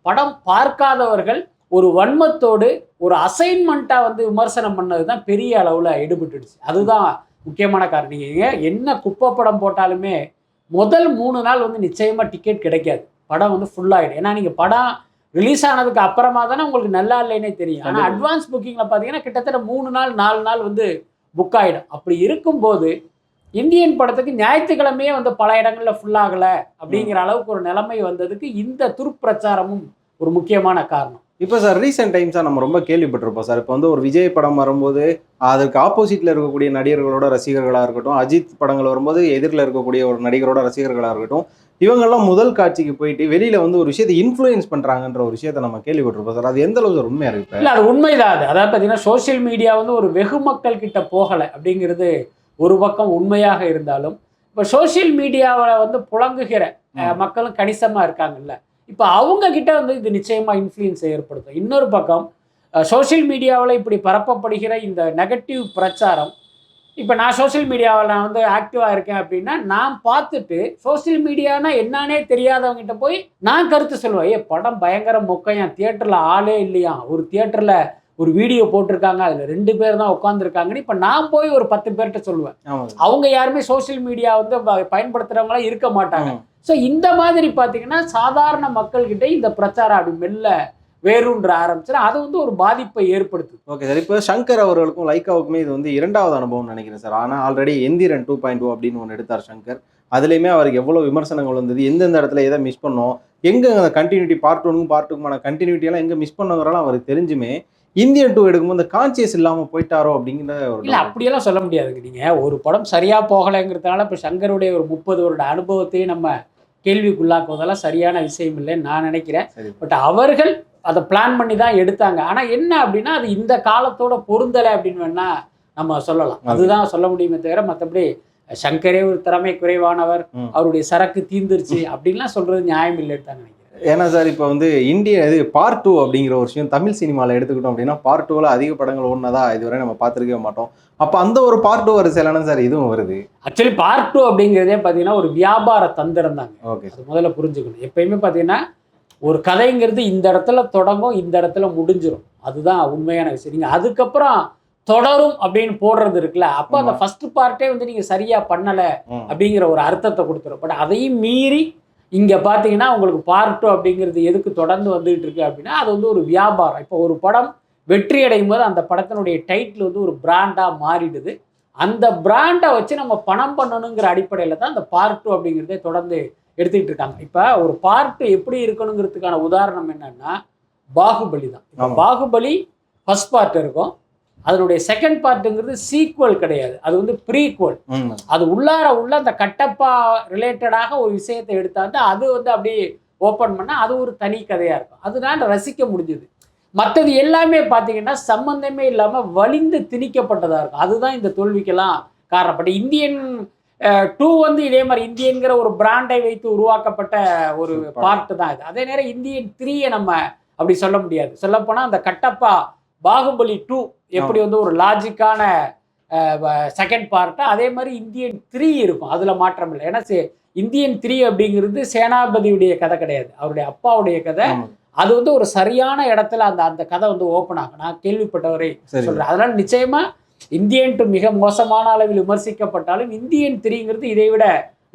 படம் பார்க்காதவர்கள் ஒரு வன்மத்தோடு ஒரு அசைன்மெண்ட்டா வந்து விமர்சனம் பண்ணது தான் பெரிய அளவுல எடுபட்டுடுச்சு அதுதான் முக்கியமான காரணம். நீங்க என்ன குப்பை படம் போட்டாலுமே முதல் மூணு நாள் வந்து நிச்சயமா டிக்கெட் கிடைக்காது. படம் வந்து ஃபுல் ஆயிடும். ஏன்னா நீங்க படம் ரிலீஸ் ஆனதுக்கு அப்புறமா தானே உங்களுக்கு நல்லா இல்லைன்னே தெரியும். ஆனால். அட்வான்ஸ் புக்கிங்கில் பார்த்தீங்கன்னா கிட்டத்தட்ட மூணு நாள் நாலு நாள் வந்து புக் ஆகிடும் அப்படி இருக்கும்போது இந்தியன் படத்துக்கு ஞாயிற்றுக்கிழமையே வந்து பல இடங்களில் ஃபுல் ஆகலை அப்படிங்கிற அளவுக்கு ஒரு நிலைமை வந்ததுக்கு இந்த துர்ப்பிரச்சாரமும் ஒரு முக்கியமான காரணம். இப்போ சார் ரீசெண்ட் டைம்ஸாக நம்ம ரொம்ப கேள்விப்பட்டிருப்போம் சார் இப்போ வந்து ஒரு விஜய் படம் வரும்போது அதுக்கு ஆப்போசிட்டில் இருக்கக்கூடிய நடிகர்களோட ரசிகர்களாக இருக்கட்டும் அஜித் படங்கள் வரும்போது எதிரில் இருக்கக்கூடிய ஒரு நடிகரோட ரசிகர்களாக இருக்கட்டும் இவங்கெல்லாம் முதல் காட்சிக்கு போயிட்டு வெளியில் வந்து ஒரு விஷயத்தை இன்ஃப்ளூயன்ஸ் பண்ணுறாங்கன்ற ஒரு விஷயத்தை நம்ம கேள்விப்பட்டிருப்போம் சார் அது எந்த அளவுக்கு உண்மையாக இருக்கு இல்லை அது உண்மைதான் அது. அதாவது பார்த்தீங்கன்னா சோஷியல் மீடியா வந்து ஒரு வெகு மக்கள் கிட்ட போகலை அப்படிங்கிறது ஒரு பக்கம் உண்மையாக இருந்தாலும் இப்போ சோஷியல் மீடியாவில் வந்து புழங்குகிற மக்களும் கணிசமாக இருக்காங்கல்ல. இப்போ அவங்கக்கிட்ட வந்து இது நிச்சயமாக இன்ஃப்ளூயன்ஸை ஏற்படுத்தும். இன்னொரு பக்கம் சோஷியல் மீடியாவில் இப்படி பரப்பப்படுகிற இந்த நெகட்டிவ் பிரச்சாரம் இப்போ நான் சோஷியல் மீடியாவில் நான் வந்து ஆக்டிவாக இருக்கேன் அப்படின்னா நான் பார்த்துட்டு சோஷியல் மீடியானா என்னன்னே தெரியாதவங்ககிட்ட போய் நான் கருத்து சொல்லுவேன். ஏ படம் பயங்கர மொக்கையான் தியேட்டரில் ஆளே இல்லையா ஒரு தியேட்டரில் ஒரு வீடியோ போட்டிருக்காங்க அதில் ரெண்டு பேர் தான் உட்காந்துருக்காங்கன்னு இப்போ நான் போய் ஒரு பத்து பேர்கிட்ட சொல்லுவேன். அவங்க யாருமே சோஷியல் மீடியா வந்து ப- பயன்படுத்துறவங்களா இருக்க மாட்டாங்க. ஸோ இந்த மாதிரி பார்த்தீங்கன்னா சாதாரண மக்கள்கிட்ட இந்த பிரச்சாரம் அப்படி மெல்ல வேரூன்ற ஆரம்பிச்சுன்னா அது வந்து ஒரு பாதிப்பை ஏற்படுத்துது. ஓகே சார் இப்போ சங்கர் அவர்களுக்கும் லைக்காவுக்குமே இது வந்து இரண்டாவது அனுபவம் நினைக்கிறேன் சார் ஆனால் already Enthiran two point two அப்படின்னு ஒன்று எடுத்தார் சங்கர். அதுலேயுமே அவருக்கு எவ்வளோ விமர்சனங்கள் வந்தது எந்தெந்த இடத்துல எதை மிஸ் பண்ணோம் எங்கே அந்த கண்டினியூட்டி பார்ட் ஒனுக்கும் பார்ட் டூக்குமான கண்டினியூட்டி எல்லாம் எங்கே மிஸ் பண்ணவங்களாம் அவருக்கு தெரிஞ்சுமே இந்தியன் டூ எடுக்கும்போது அந்த கான்சியஸ் இல்லாமல் போயிட்டாரோ அப்படிங்கிற இல்ல அப்படியெல்லாம் சொல்ல முடியாதுங்க நீங்க. ஒரு படம் சரியா போகலைங்கிறதுனால இப்போ சங்கருடைய ஒரு முப்பது வருட அனுபவத்தையும் நம்ம கேள்விக்குள்ளாக்குவதெல்லாம் சரியான விஷயம் இல்லைன்னு நான் நினைக்கிறேன். பட் அவர்கள் அதை பிளான் பண்ணி தான் எடுத்தாங்க. ஆனா என்ன அப்படின்னா அது இந்த காலத்தோட பொருந்தலை அப்படின்னு வேணா நம்ம சொல்லலாம். அதுதான் சொல்ல முடியுமே தவிர மற்றபடி சங்கரே ஒரு திறமை குறைவானவர். அவருடைய சரக்கு தீந்துருச்சு அப்படின்லாம் சொல்றது நியாயம் இல்லைன்னு தான் நினைக்கிறேன். ஏன்னா சார் இப்போ வந்து இந்திய இது பார்ட் டூ அப்படிங்கிற ஒரு விஷயம் தமிழ் சினிமாவில் எடுத்துக்கிட்டோம் அப்படின்னா பார்ட் டூவில் அதிக படங்கள் ஓடினதா இதுவரை நம்ம பார்த்துருக்கவே மாட்டோம். அப்போ அந்த ஒரு பார்ட் டூ வரிசையிலான சார் இதுவும் வருது? ஆக்சுவலி பார்ட் டூ அப்படிங்கிறதே பார்த்தீங்கன்னா ஒரு வியாபார தந்திரம் தாங்க. ஓகே அது முதல்ல புரிஞ்சுக்கணும். எப்பயுமே பார்த்தீங்கன்னா ஒரு கதைங்கிறது இந்த இடத்துல தொடங்கும் இந்த இடத்துல முடிஞ்சிரும். அதுதான் உண்மையான விஷயம். நீங்கள் அதுக்கப்புறம் தொடரும் அப்படின்னு போடுறது இருக்குல்ல அப்போ அந்த. ஃபர்ஸ்ட் பார்ட்டே வந்து நீங்கள் சரியாக பண்ணலை. அப்படிங்கிற ஒரு அர்த்தத்தை கொடுத்துரும். பட் அதையும் மீறி இங்கே பார்த்தீங்கன்னா உங்களுக்கு பார்ட் டூ அப்படிங்கிறது எதுக்கு தொடர்ந்து வந்துகிட்டு இருக்கு அப்படின்னா அது வந்து ஒரு வியாபாரம். இப்போ ஒரு படம் வெற்றி அடையும் போது அந்த படத்தினுடைய டைட்டில் வந்து ஒரு பிராண்டாக மாறிடுது. அந்த பிராண்டை வச்சு நம்ம பணம் பண்ணணுங்கிற அடிப்படையில் தான் அந்த பார்ட் டூ அப்படிங்கிறதே தொடர்ந்து எடுத்துக்கிட்டு இருக்காங்க. இப்போ ஒரு பார்ட் எப்படி இருக்கணுங்கிறதுக்கான உதாரணம் என்னன்னா பாகுபலி தான். பாகுபலி ஃபர்ஸ்ட் பார்ட் இருக்கும். அதனுடைய செகண்ட் பார்ட்டுங்கிறது சீக்வல் கிடையாது. அது வந்து ப்ரீக்வல் ம் அது உள்ளார உள்ள அந்த கட்டப்பா ரிலேட்டடாக ஒரு விஷயத்தை எடுத்தாந்து அது வந்து அப்படியே ஓப்பன் பண்ணால் அது ஒரு தனி கதையாக இருக்கும். அதனால ரசிக்க முடிஞ்சுது. மற்றது எல்லாமே பார்த்தீங்கன்னா சம்பந்தமே இல்லாமல் வலிந்து திணிக்கப்பட்டதாக இருக்கும். அதுதான் இந்த தோல்விக்கெல்லாம் காரணப்பட்ட இந்தியன் டூ வந்து இதே மாதிரி இந்தியன்கிற ஒரு பிராண்டை வைத்து உருவாக்கப்பட்ட ஒரு Super. பார்ட் தான் இது. அதே நேரம் இந்தியன் த்ரீயை நம்ம அப்படி சொல்ல முடியாது. சொல்லப்போனால் அந்த கட்டப்பா பாகுபலி டூ எப்படி வந்து ஒரு லாஜிக்கான செகண்ட் பார்ட்டு அதே மாதிரி இந்தியன் த்ரீ இருக்கும். அதில் மாற்றம் இல்லை. ஏன்னா இந்தியன் த்ரீ அப்படிங்கிறது சேனாபதியுடைய கதை கிடையாது. அவருடைய அப்பாவுடைய கதை. அது வந்து ஒரு சரியான இடத்துல அந்த அந்த கதை வந்து ஓப்பன் ஆகும். நான் கேள்விப்பட்டவரை சரி சொல்றேன். அதனால நிச்சயமா இந்தியன் டூ மிக மோசமான அளவில் விமர்சிக்கப்பட்டாலும் இந்தியன் த்ரீங்கிறது இதை விட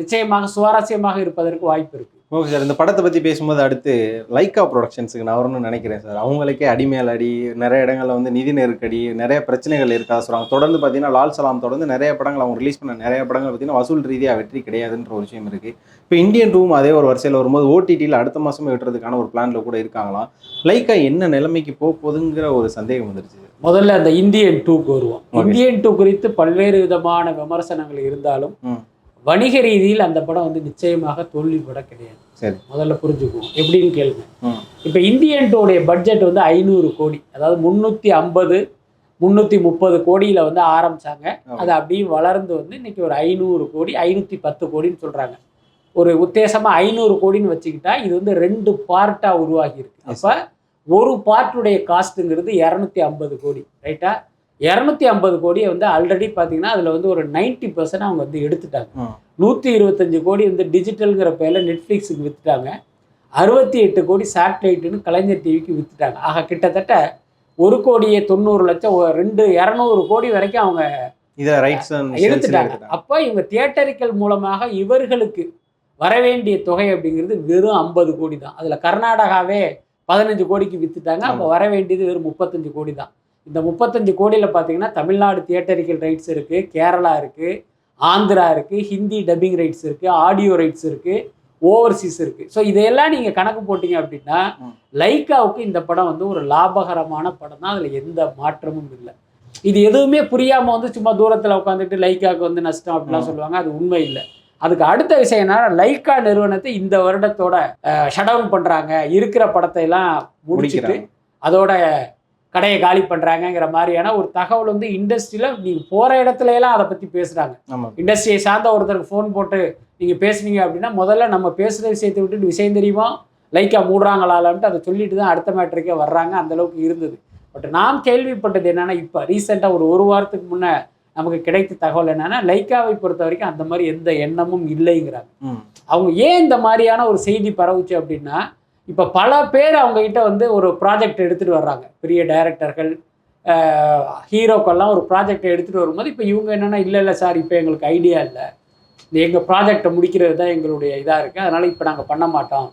நிச்சயமாக சுவாரஸ்யமாக இருப்பதற்கு வாய்ப்பு இருக்கு. ஓகே சார் இந்த படத்தை பற்றி பேசும்போது அடுத்து லைக்கா ப்ரொடக்ஷன்ஸுக்கு நான் வரணும்னு நினைக்கிறேன் சார். அவங்களுக்கே அடிமேல் அடி நிறைய இடங்கள்ல வந்து நிதி நெருக்கடி நிறைய பிரச்சனைகள் இருக்கா? சொல்கிறாங்க தொடர்ந்து பார்த்தீங்கன்னா லால் சலாம் தொடர்ந்து நிறைய படங்கள் அவங்க ரிலீஸ் பண்ண நிறைய படங்கள் பார்த்தீங்கன்னா வசூல் ரீதியாக வெற்றி கிடையாதுன்ற ஒரு விஷயம் இருக்குது இப்போ இந்தியன் டூம் அதே ஒரு வரிசையில் வரும்போது ஓடிடியில் அடுத்த மாதமே விட்டுறதுக்கான ஒரு பிளானில் கூட இருக்காங்களாம். லைக்கா என்ன நிலைமைக்கு போக போகுதுங்கிற ஒரு சந்தேகம் வந்துருச்சு முதல்ல அந்த இந்தியன் டூக்கு வருவோம். இந்தியன் டூ குறித்து பல்வேறு விதமான விமர்சனங்கள் இருந்தாலும். வணிக ரீதியில் அந்த படம் வந்து நிச்சயமாக தோல்வி படம் கிடையாது. சரி. முதல்ல புரிஞ்சுக்குவோம். எப்படின்னு கேளுங்க. இப்போ இந்தியன் டூடைய பட்ஜெட் வந்து ஐநூறு கோடி. அதாவது முந்நூற்றி ஐம்பது முந்நூற்றி முப்பது கோடியில் வந்து ஆரம்பிச்சாங்க. அது அப்படியே வளர்ந்து வந்து இன்னைக்கு ஒரு ஐநூறு கோடி ஐநூற்றி பத்து கோடின்னு சொல்கிறாங்க ஒரு உத்தேசமாக ஐநூறு கோடின்னு வச்சுக்கிட்டா இது வந்து ரெண்டு பார்ட்டாக உருவாகி இருக்கு. Yes. அப்போ ஒரு பார்ட்டுடைய காஸ்ட்டுங்கிறது இரநூத்தி ஐம்பது கோடி. ரைட்டா இரநூத்தி ஐம்பது கோடியை வந்து ஆல்ரெடி பார்த்தீங்கன்னா அதில் வந்து ஒரு நைன்ட்டி பர்சன்ட் அவங்க வந்து எடுத்துட்டாங்க. நூற்றி இருபத்தஞ்சு கோடி வந்து டிஜிட்டலுங்கிற பேரில் நெட்ஃப்ளிக்ஸுக்கு விற்றுட்டாங்க அறுபத்தி எட்டு கோடி சேட்டலைட்டுன்னு கலைஞர் டிவிக்கு விற்றுட்டாங்க ஆக கிட்டத்தட்ட ஒரு கோடியே தொண்ணூறு லட்சம் ரெண்டு இரநூறு கோடி வரைக்கும் அவங்க எடுத்துட்டாங்க. அப்போ இவங்க தியேட்டரிக்கல் மூலமாக இவர்களுக்கு வரவேண்டிய தொகை அப்படிங்கிறது வெறும் ஐம்பது கோடி தான். அதில் கர்நாடகாவே பதினஞ்சு கோடிக்கு விற்றுட்டாங்க அப்போ வர வேண்டியது வெறும் முப்பத்தஞ்சு கோடி தான். இந்த முப்பத்தஞ்சு கோடியில் பார்த்தீங்கன்னா தமிழ்நாடு தியேட்டரிக்கல் ரைட்ஸ் இருக்குது கேரளா இருக்குது ஆந்திரா இருக்குது ஹிந்தி டப்பிங் ரைட்ஸ் இருக்குது ஆடியோ ரைட்ஸ் இருக்குது ஓவர்சீஸ் இருக்குது ஸோ இதையெல்லாம் நீங்கள் கணக்கு போட்டீங்க அப்படின்னா. லைக்காவுக்கு இந்த படம் வந்து ஒரு லாபகரமான படம் தான் அதில் எந்த மாற்றமும் இல்லை. இது எதுவுமே புரியாமல் வந்து சும்மா தூரத்தில் உட்காந்துட்டு லைக்காவுக்கு வந்து நஷ்டம் அப்படிலாம். சொல்லுவாங்க. அது உண்மை இல்லை. அதுக்கு அடுத்த விஷயம் என்னன்னா லைக்கா நிறுவனத்தை இந்த வருடத்தோட ஷட் டவுன் பண்ணுறாங்க இருக்கிற படத்தை எல்லாம் முடிச்சிட்டு அதோட கடையை காலி பண்ணுறாங்கங்கிற மாதிரியான ஒரு தகவல் வந்து இண்டஸ்ட்ரியில் நீங்கள் போகிற இடத்துல எல்லாம் அதை பற்றி பேசுகிறாங்க ஆமாம் இண்டஸ்ட்ரியை சார்ந்த ஒருத்தருக்கு ஃபோன் போட்டு நீங்கள் பேசுனீங்க அப்படின்னா முதல்ல நம்ம பேசுகிற விஷயத்தை விட்டுட்டு விஷயம் தெரியுமா? லைக்கா மூடுறாங்களாலன்ட்டு அதை சொல்லிட்டு தான் அடுத்த மேட்ருக்கே வர்றாங்க. அந்த அளவுக்கு இருந்தது. பட் நாம் கேள்விப்பட்டது என்னன்னா இப்போ ரீசெண்டாக ஒரு ஒரு வாரத்துக்கு முன்னே நமக்கு கிடைத்த தகவல் என்னன்னா லைக்காவை பொறுத்த வரைக்கும் அந்த மாதிரி எந்த எண்ணமும் இல்லைங்கிறாங்க. அவங்க ஏன் இந்த மாதிரியான ஒரு செய்தி பரவுச்சு அப்படின்னா இப்போ பல பேர் அவங்கக்கிட்ட வந்து ஒரு ப்ராஜெக்ட் எடுத்துகிட்டு வர்றாங்க. பெரிய டைரக்டர்கள் ஹீரோக்கெல்லாம் ஒரு ப்ராஜெக்டை எடுத்துகிட்டு வரும்போது இப்போ இவங்க என்னென்னா இல்லை இல்லை சார் இப்போ எங்களுக்கு ஐடியா இல்லை. எங்கள் ப்ராஜெக்டை முடிக்கிறது தான் எங்களுடைய இதாக இருக்குது அதனால் இப்போ நாங்கள் பண்ண மாட்டோம்.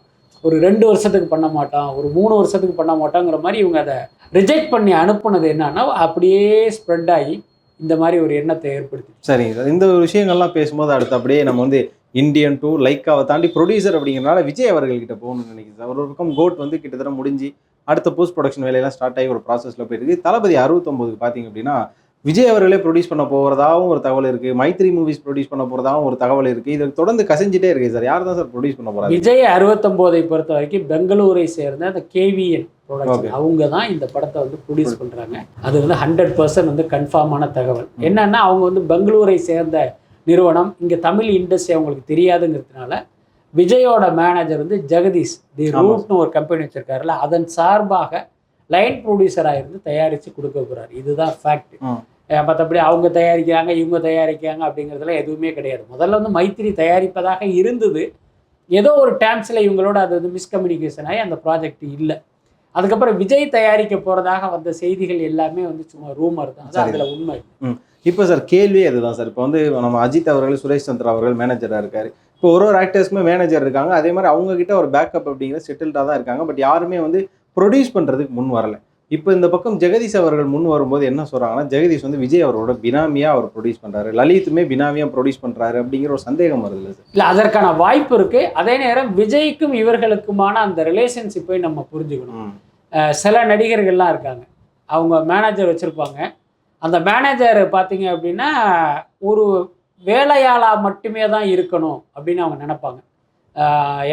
ஒரு ரெண்டு வருஷத்துக்கு பண்ண மாட்டோம். ஒரு மூணு வருஷத்துக்கு பண்ண மாட்டோங்கிற மாதிரி இவங்க அதை ரிஜெக்ட் பண்ணி அனுப்புனது என்னன்னா அப்படியே ஸ்ப்ரெட் ஆகி இந்த மாதிரி ஒரு எண்ணத்தை ஏற்படுத்தி சரிங்க சார் இந்த ஒரு விஷயங்கள்லாம் பேசும்போது அடுத்து அப்படியே நம்ம வந்து இந்தியன் டூ லைக்காவை தாண்டி ப்ரொடியூசர் அப்படிங்கிறனால விஜய் அவர்கள்கிட்ட போகணும்னு நினைக்கிறேன் சார். ஒரு பக்கம் கோட் வந்து கிட்டத்தட்ட முடிஞ்சு அடுத்த போஸ்ட் ப்ரொடக்ஷன் வேலையெல்லாம் ஸ்டார்ட் ஆகி ஒரு ப்ராசஸில் போயிருக்கு. தளபதி அறுபத்தொம்போதுக்கு பார்த்தீங்க அப்படின்னா விஜய் அவர்களே ப்ரொடியூஸ் பண்ண போகிறதாவும் ஒரு தகவல் இருக்கு. மைத்ரி மூவிஸ் ப்ரொடியூஸ் பண்ண போகிறதாவும் ஒரு தகவல் இருக்கு. இது தொடர்ந்து கசிஞ்சிட்டே இருக்கு சார். யார் தான் சார் ப்ரொடியூஸ் பண்ண போறாங்க விஜய் அறுபத்தொம்போதை பொறுத்த வரைக்கும் பெங்களூரை சேர்ந்த அந்த கேவிஎன். ப்ரொடக்ஷன் அவங்க தான் இந்த படத்தை வந்து ப்ரொடியூஸ் பண்றாங்க. அது வந்து ஹண்ட்ரட் பர்சன்ட் வந்து கன்ஃபார்மான தகவல். என்னன்னா அவங்க வந்து பெங்களூரை சேர்ந்த நிறுவனம். இங்க தமிழ் இண்டஸ்ட்ரி அவங்களுக்கு தெரியாதுங்கிறதுனால விஜயோட மேனேஜர் வந்து ஜெகதீஷ். தி. ரூட்னு ஒரு கம்பெனி வச்சிருக்காருல்ல அதன் சார்பாக லைன் ப்ரொடியூசராக இருந்து தயாரித்து கொடுக்க போறாரு. இதுதான் ஃபேக்ட். மற்றபடி அவங்க தயாரிக்கிறாங்க இவங்க தயாரிக்கிறாங்க அப்படிங்கிறதுல எதுவுமே கிடையாது. முதல்ல வந்து மைத்திரி தயாரிப்பதாக இருந்தது. ஏதோ ஒரு டேம்ஸில் இவங்களோட அது வந்து மிஸ்கம்யூனிகேஷன் ஆகி அந்த ப்ராஜெக்ட் இல்லை. அதுக்கப்புறம் விஜய் தயாரிக்க போகிறதாக வந்த செய்திகள் எல்லாமே வந்து சும்மா ரூமர் தான். அதில் உண்மை. இப்போ சார் கேள்வி அதுதான் சார். இப்போ வந்து நம்ம அஜித் அவர்கள் சுரேஷ் சந்திரா அவர்கள் மேனேஜராக இருக்காரு. இப்போ ஒரு ஒரு ஆக்டர்ஸ்க்குமே மேனேஜர் இருக்காங்க. அதே மாதிரி அவங்க கிட்ட ஒரு பேக்கப் அப்படிங்கிற செட்டில்டாக தான் இருக்காங்க. பட் யாருமே வந்து ப்ரொடியூஸ் பண்ணுறதுக்கு முன் வரல. இப்போ இந்த பக்கம் ஜெகதீஷ் அவர்கள் முன் வரும்போது என்ன சொல்றாங்கன்னா ஜெகதீஷ் வந்து விஜய் அவரோட பினாமியா அவர் ப்ரொடியூஸ் பண்றாரு. லலித்துமே பினாமியா ப்ரொடியூஸ் பண்றாரு அப்படிங்கிற ஒரு சந்தேகம் வருது இல்லை சார். இல்லை அதற்கான வாய்ப்பு இருக்கு. அதே நேரம் விஜய்க்கும் இவர்களுக்குமான அந்த ரிலேஷன்ஷிப்பை நம்ம புரிஞ்சுக்கணும். சில நடிகர்கள்லாம் இருக்காங்க. அவங்க மேனேஜர் வச்சுருப்பாங்க. அந்த மேனேஜர் பார்த்தீங்க அப்படின்னா ஒரு வேலையாளா மட்டுமே தான் இருக்கணும் அப்படின்னு அவங்க நினைப்பாங்க.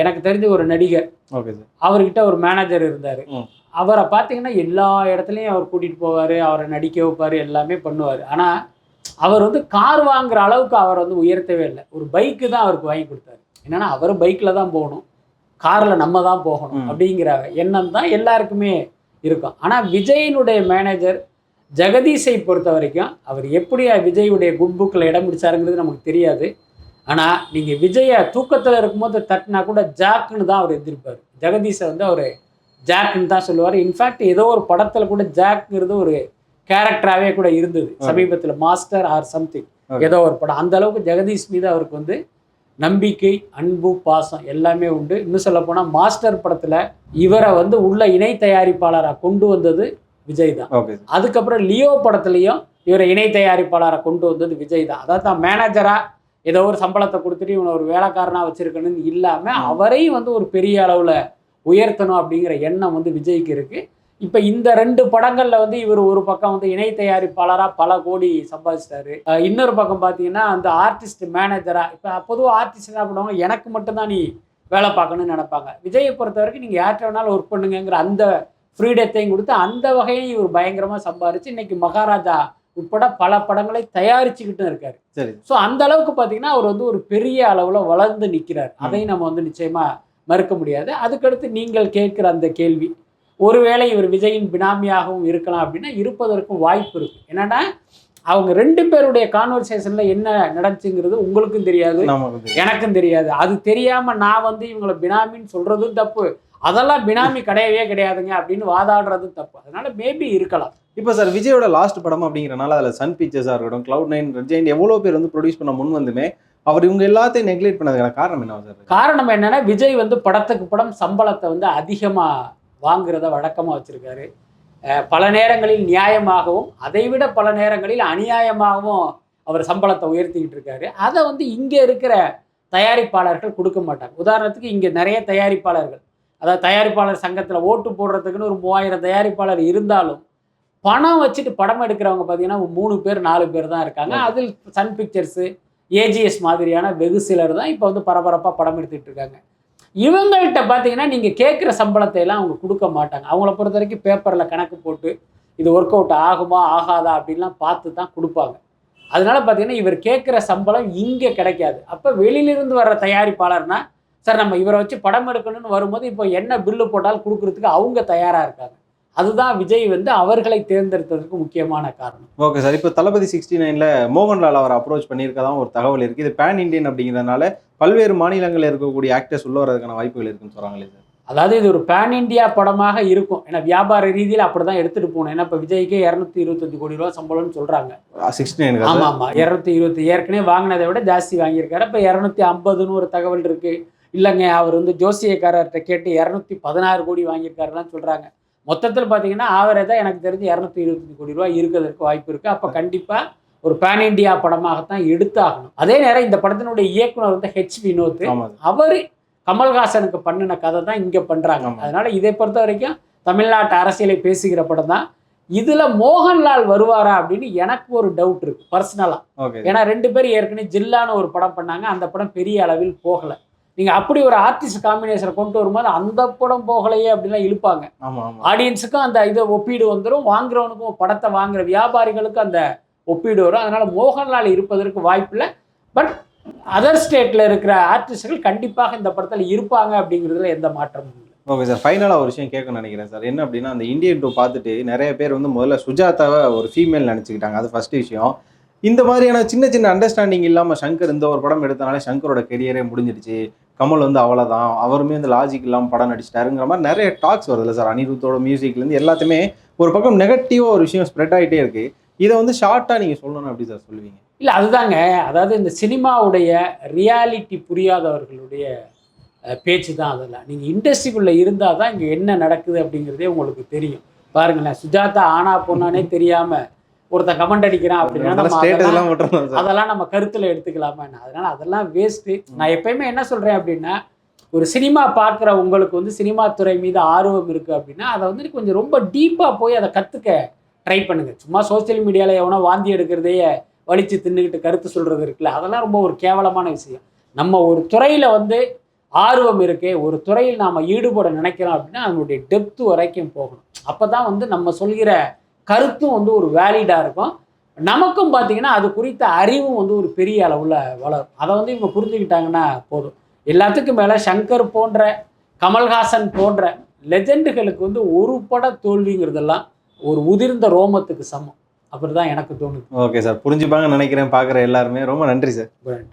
எனக்கு தெரிஞ்ச ஒரு நடிகர். Okay sir. அவர்கிட்ட ஒரு மேனேஜர் இருந்தார். அவரை பார்த்தீங்கன்னா எல்லா இடத்துலையும் அவர் கூட்டிகிட்டு போவார் அவரை நடிக்க வைப்பார் எல்லாமே பண்ணுவார். ஆனால் அவர் வந்து கார் வாங்குற அளவுக்கு அவர் வந்து உயர்த்தவே இல்லை. ஒரு பைக்கு தான் அவருக்கு வாங்கி கொடுத்தாரு. என்னன்னா அவர் பைக்கில் தான் போகணும். காரில் நம்ம தான் போகணும். அப்படிங்கிற எண்ணம் தான் எல்லாருக்குமே இருக்கும். ஆனால் விஜயினுடைய மேனேஜர் ஜெகதீஷை பொறுத்த வரைக்கும் அவர் எப்படி விஜயுடைய குட் புக்கில் இடம் பிடிச்சாருங்கிறது நமக்கு தெரியாது. ஆனால் நீங்கள் விஜயை தூக்கத்தில் இருக்கும்போது தட்டினா கூட ஜாக்குன்னு தான் அவர் எதிர்ப்பார் ஜெகதீஷை வந்து அவர் ஜாக்குன்னு தான் சொல்லுவார். இன்ஃபேக்ட் ஏதோ ஒரு படத்தில் கூட ஜாக்ங்கிறது ஒரு கேரக்டராகவே கூட இருந்தது. சமீபத்தில் மாஸ்டர் ஆர் சம்திங். ஏதோ ஒரு படம். அந்த அளவுக்கு ஜெகதீஷ் மீது அவருக்கு வந்து நம்பிக்கை அன்பு பாசம் எல்லாமே உண்டு. இன்னும் சொல்ல போனால் மாஸ்டர் படத்தில் இவரை வந்து உள்ள இணை தயாரிப்பாளராக கொண்டு வந்தது விஜய் தான் அதுக்கப்புறம் லியோ படத்துலையும் இவரை இணை தயாரிப்பாளரை கொண்டு வந்தது விஜய் தான் அதாவது தான் மேனேஜரா ஏதோ ஒரு சம்பளத்தை கொடுத்துட்டு இவனை ஒரு வேலைக்காரனா வச்சிருக்கணும்னு இல்லாம ம். அவரையும் வந்து ஒரு பெரிய அளவுல உயர்த்தணும் அப்படிங்கிற எண்ணம் வந்து விஜய்க்கு இருக்கு. இப்ப இந்த ரெண்டு படங்கள்ல வந்து இவர் ஒரு பக்கம் வந்து இணை தயாரிப்பாளரா பல கோடி சம்பாதிச்சிட்டாரு. இன்னொரு பக்கம் பாத்தீங்கன்னா அந்த ஆர்டிஸ்ட் மேனேஜரா இப்ப பொதுவாக ஆர்டிஸ்ட் என்ன பண்ணுவாங்க? எனக்கு மட்டும்தான் நீ வேலை பார்க்கணும்னு நினைப்பாங்க. விஜயை பொறுத்த வரைக்கும் நீங்க யார்கிட்ட வேணாலும் ஒர்க் பண்ணுங்கிற அந்த ஃப்ரீடத்தையும் கொடுத்து அந்த வகையை இவர் பயங்கரமா சம்பாரிச்சு இன்னைக்கு மகாராஜா உட்பட பல படங்களை தயாரிச்சுக்கிட்டும் இருக்காரு. சரி. ஸோ அந்த அளவுக்கு பார்த்தீங்கன்னா அவர் வந்து ஒரு பெரிய அளவில் வளர்ந்து நிற்கிறார் அதையும் நம்ம வந்து நிச்சயமா மறுக்க முடியாது. அதுக்கடுத்து நீங்கள் கேட்குற அந்த கேள்வி ஒருவேளை இவர் விஜயின் பினாமியாகவும் இருக்கலாம் அப்படின்னா இருப்பதற்கும் வாய்ப்பு இருக்கு. என்னன்னா அவங்க ரெண்டு பேருடைய கான்வர்சேஷன்ல என்ன நடந்துச்சுங்கிறது உங்களுக்கும் தெரியாது. எனக்கும் தெரியாது. அது தெரியாம நான் வந்து இவங்களை பினாமின்னு சொல்றதும் தப்பு. அதெல்லாம் பினாமி கிடையவே கிடையாதுங்க அப்படின்னு வாதாடுறதும் தப்பு. அதனால மேபி இருக்கலாம். இப்போ சார் விஜயோட லாஸ்ட் படம் அப்படிங்கிறனால அதில் சன் பிக்சர்ஸாக இருக்கட்டும் கிளவுட் நைன் ரெட் எவ்வளோ பேர் வந்து ப்ரொடியூஸ் பண்ண முன் வந்துமே அவர் இவங்க எல்லாத்தையும் நெக்லெக்ட் பண்ணதுக்கான காரணம் என்ன சார் காரணம் என்னன்னா விஜய் வந்து படத்துக்கு படம் சம்பளத்தை வந்து அதிகமா வாங்குறத வழக்கமா வச்சிருக்காரு. பல நேரங்களில் நியாயமாகவும் அதைவிட பல நேரங்களில் அநியாயமாகவும் அவர் சம்பளத்தை உயர்த்திக்கிட்டு இருக்காரு. அதை வந்து இங்க இருக்கிற தயாரிப்பாளர்கள் கொடுக்க மாட்டாங்க. உதாரணத்துக்கு இங்க நிறைய தயாரிப்பாளர்கள். அதாவது தயாரிப்பாளர் சங்கத்துல ஓட்டு போடுறதுக்குன்னு ஒரு மூவாயிரம் தயாரிப்பாளர் இருந்தாலும் பணம் வச்சுட்டு படம் எடுக்கிறவங்க பார்த்தீங்கன்னா மூணு பேர் நாலு பேர் தான் இருக்காங்க. அதில் சன் பிக்சர்ஸு ஏஜிஎஸ் மாதிரியான வெகு சிலர் தான் இப்போ வந்து பரபரப்பாக படம் எடுத்துட்டு இருக்காங்க. இவங்கள்ட்ட பார்த்தீங்கன்னா நீங்கள் கேட்குற சம்பளத்தை எல்லாம் அவங்க கொடுக்க மாட்டாங்க. அவங்கள பொறுத்த வரைக்கும் பேப்பரில் கணக்கு போட்டு இது ஒர்க் அவுட் ஆகுமா ஆகாதா அப்படின்லாம் பார்த்து தான் கொடுப்பாங்க. அதனால பார்த்தீங்கன்னா இவர் கேட்குற சம்பளம் இங்கே கிடைக்காது. அப்போ வெளியிலிருந்து வர்ற தயாரிப்பாளர்னா சார் நம்ம இவரை வச்சு படம் எடுக்கணும்னு வரும்போது இப்போ என்ன பில்லு போட்டாலும் கொடுக்கறதுக்கு அவங்க தயாராக இருக்காங்க. அதுதான் விஜய் வந்து அவர்களை தேர்ந்தெடுத்ததற்கு முக்கியமான காரணம். ஓகே சார் இப்போ தளபதி சிக்ஸ்டி நைனில் மோகன்லால் அவர் அப்ரோச் பண்ணியிருக்கதான் ஒரு தகவல் இருக்குது இது பேன் இண்டியன் அப்படிங்கிறதுனால பல்வேறு மாநிலங்களில் இருக்கக்கூடிய ஆக்டர்ஸ் உள்ள வரதுக்கான வாய்ப்புகள் இருக்குன்னு சொல்கிறாங்களே சார். அதாவது இது ஒரு பேன் இந்தியா படமாக இருக்கும். ஏன்னா வியாபார ரீதியில் அப்படி தான் எடுத்துகிட்டு போகணும். ஏன்னா இப்போ விஜய்க்கே இரநூத்தி இருபத்தஞ்சு கோடி ரூபா சம்பளம்னு சொல்கிறாங்க சிக்ஸ்டி நைனுக்கு ஆமாம் ஆமாம். இரநூத்தி இருபத்தி ஏற்கனவே வாங்கினதை விட ஜாஸ்தி வாங்கியிருக்காரு. இப்போ இரநூத்தி ஐம்பதுன்னு ஒரு தகவல் இருக்குது இல்லைங்க அவர் வந்து ஜோசியக்காரர்கிட்ட கேட்டு இரநூத்தி பதினாறு கோடி வாங்கியிருக்காருலாம் சொல்கிறாங்க மொத்தத்தில் பார்த்தீங்கன்னா ஆவரேஜாக எனக்கு தெரிஞ்சு இரநூத்தி இருபத்தஞ்சு கோடி ரூபா இருக்கிறதுக்கு வாய்ப்பு இருக்குது அப்போ கண்டிப்பாக ஒரு பேன் இந்தியா படமாகத்தான் எடுத்தாகணும். அதே நேரம் இந்த படத்தினுடைய இயக்குனர் வந்து ஹெச் வினோத். அவர் கமல்ஹாசனுக்கு பண்ணின கதை தான் இங்கே பண்ணுறாங்க. அதனால இதை பொறுத்த வரைக்கும் தமிழ்நாட்டு அரசியலை பேசுகிற படம் தான். இதில் மோகன்லால் வருவாரா அப்படின்னு எனக்கு ஒரு டவுட் இருக்கு பர்சனலாக ஏன்னா ரெண்டு பேரும் ஏற்கனவே ஜில்லான்னு ஒரு படம் பண்ணாங்க. அந்த படம் பெரிய அளவில் போகலை. நீங்கள் அப்படி ஒரு ஆர்டிஸ்ட் காம்பினேஷனை கொண்டு வரும்போது அந்த படம் போகலையே அப்படிலாம் இழுப்பாங்க. ஆடியன்ஸுக்கும் அந்த இது ஒப்பீடு வந்துடும் வாங்குறவனுக்கும் படத்தை வாங்குற வியாபாரிகளுக்கும் அந்த ஒப்பீடு வரும். அதனால மோகன்லால் இருப்பதற்கு வாய்ப்பில்லை பட் அதர் ஸ்டேட்டில் இருக்கிற ஆர்டிஸ்டுகள் கண்டிப்பாக இந்த படத்தில் இருப்பாங்க அப்படிங்கிறதுல எந்த மாற்றமும் இல்லை. ஓகே சார் ஃபைனலாக ஒரு விஷயம் கேட்க நினைக்கிறேன் சார் என்ன அப்படின்னா அந்த இந்தியன் டூ பார்த்துட்டு நிறைய பேர் வந்து முதல்ல சுஜாதாவை ஒரு ஃபீமேல் நினச்சிக்கிட்டாங்க. அது ஃபர்ஸ்ட் விஷயம். இந்த மாதிரியான சின்ன சின்ன அண்டர்ஸ்டாண்டிங் இல்லாமல் சங்கர் இந்த ஒரு படம் எடுத்தனால சங்கரோட கெரியரே முடிஞ்சிடுச்சு. கமல் வந்து அவ்வளோதான் அவருமே இந்த லாஜிக் இல்லாமல் படம் நடிச்சிட்டாருங்கிற மாதிரி நிறைய டாக்ஸ் வருதுல்ல சார் அனிருத்தோட மியூசிக்லேருந்து எல்லாத்தையுமே ஒரு பக்கம் நெகட்டிவாக ஒரு விஷயம் ஸ்ப்ரெட் ஆகிட்டே இருக்கு. இதை வந்து ஷார்ட்டாக நீங்கள் சொல்லணும் அப்படி சார் சொல்லுவீங்க? இல்லை அதுதாங்க. அதாவது இந்த சினிமாவுடைய ரியாலிட்டி புரியாதவர்களுடைய பேச்சு தான் அதெல்லாம். நீங்கள் இண்டஸ்ட்ரிக்குள்ளே இருந்தால் தான் இங்கே என்ன நடக்குது அப்படிங்கிறதே உங்களுக்கு தெரியும். பாருங்களேன். சுஜாதா ஆனா பொண்ணானே தெரியாமல் ஒருத்தன் கமெண்ட் அடிக்கிறான் அப்படின்னா அதெல்லாம் நம்ம கருத்தில் எடுத்துக்கலாமா அதனால அதெல்லாம் வேஸ்ட்டு நான் எப்பயுமே என்ன சொல்கிறேன் அப்படின்னா ஒரு சினிமா பார்க்குற உங்களுக்கு வந்து சினிமா துறை மீது ஆர்வம் இருக்குது அப்படின்னா அதை வந்து கொஞ்சம் ரொம்ப டீப்பாக போய் அதை கற்றுக்க ட்ரை பண்ணுங்க. சும்மா சோஷியல் மீடியாவில் எவனோ வாந்தி எடுக்கிறதையே வலிச்சு தின்னுக்கிட்டு கருத்து சொல்கிறது இருக்குல்ல அதெல்லாம் ரொம்ப ஒரு கேவலமான விஷயம். நம்ம ஒரு துறையில் வந்து ஆர்வம் இருக்கு ஒரு துறையில் நாம் ஈடுபட நினைக்கிறோம் அப்படின்னா அதனுடைய டெப்த் வரைக்கும் போகணும். அப்போ தான் வந்து நம்ம சொல்கிற கருத்தும் வந்து ஒரு வேலிடாக இருக்கும். நமக்கும் பார்த்தீங்கன்னா அது குறித்த அறிவும் வந்து ஒரு பெரிய அளவில் வளரும். அதை வந்து இவங்க புரிஞ்சுக்கிட்டாங்கன்னா போதும். எல்லாத்துக்கும் மேலே சங்கர் போன்ற கமல்ஹாசன் போன்ற லெஜெண்டுகளுக்கு வந்து ஒரு பட தோல்விங்கிறதெல்லாம் ஒரு உதிர்ந்த ரோமத்துக்கு சமம். அப்படி தான் எனக்கு தோணுது. ஓகே சார் புரிஞ்சுப்பாங்கன்னு நினைக்கிறேன் பார்க்குற எல்லாருமே. ரொம்ப நன்றி சார் Right.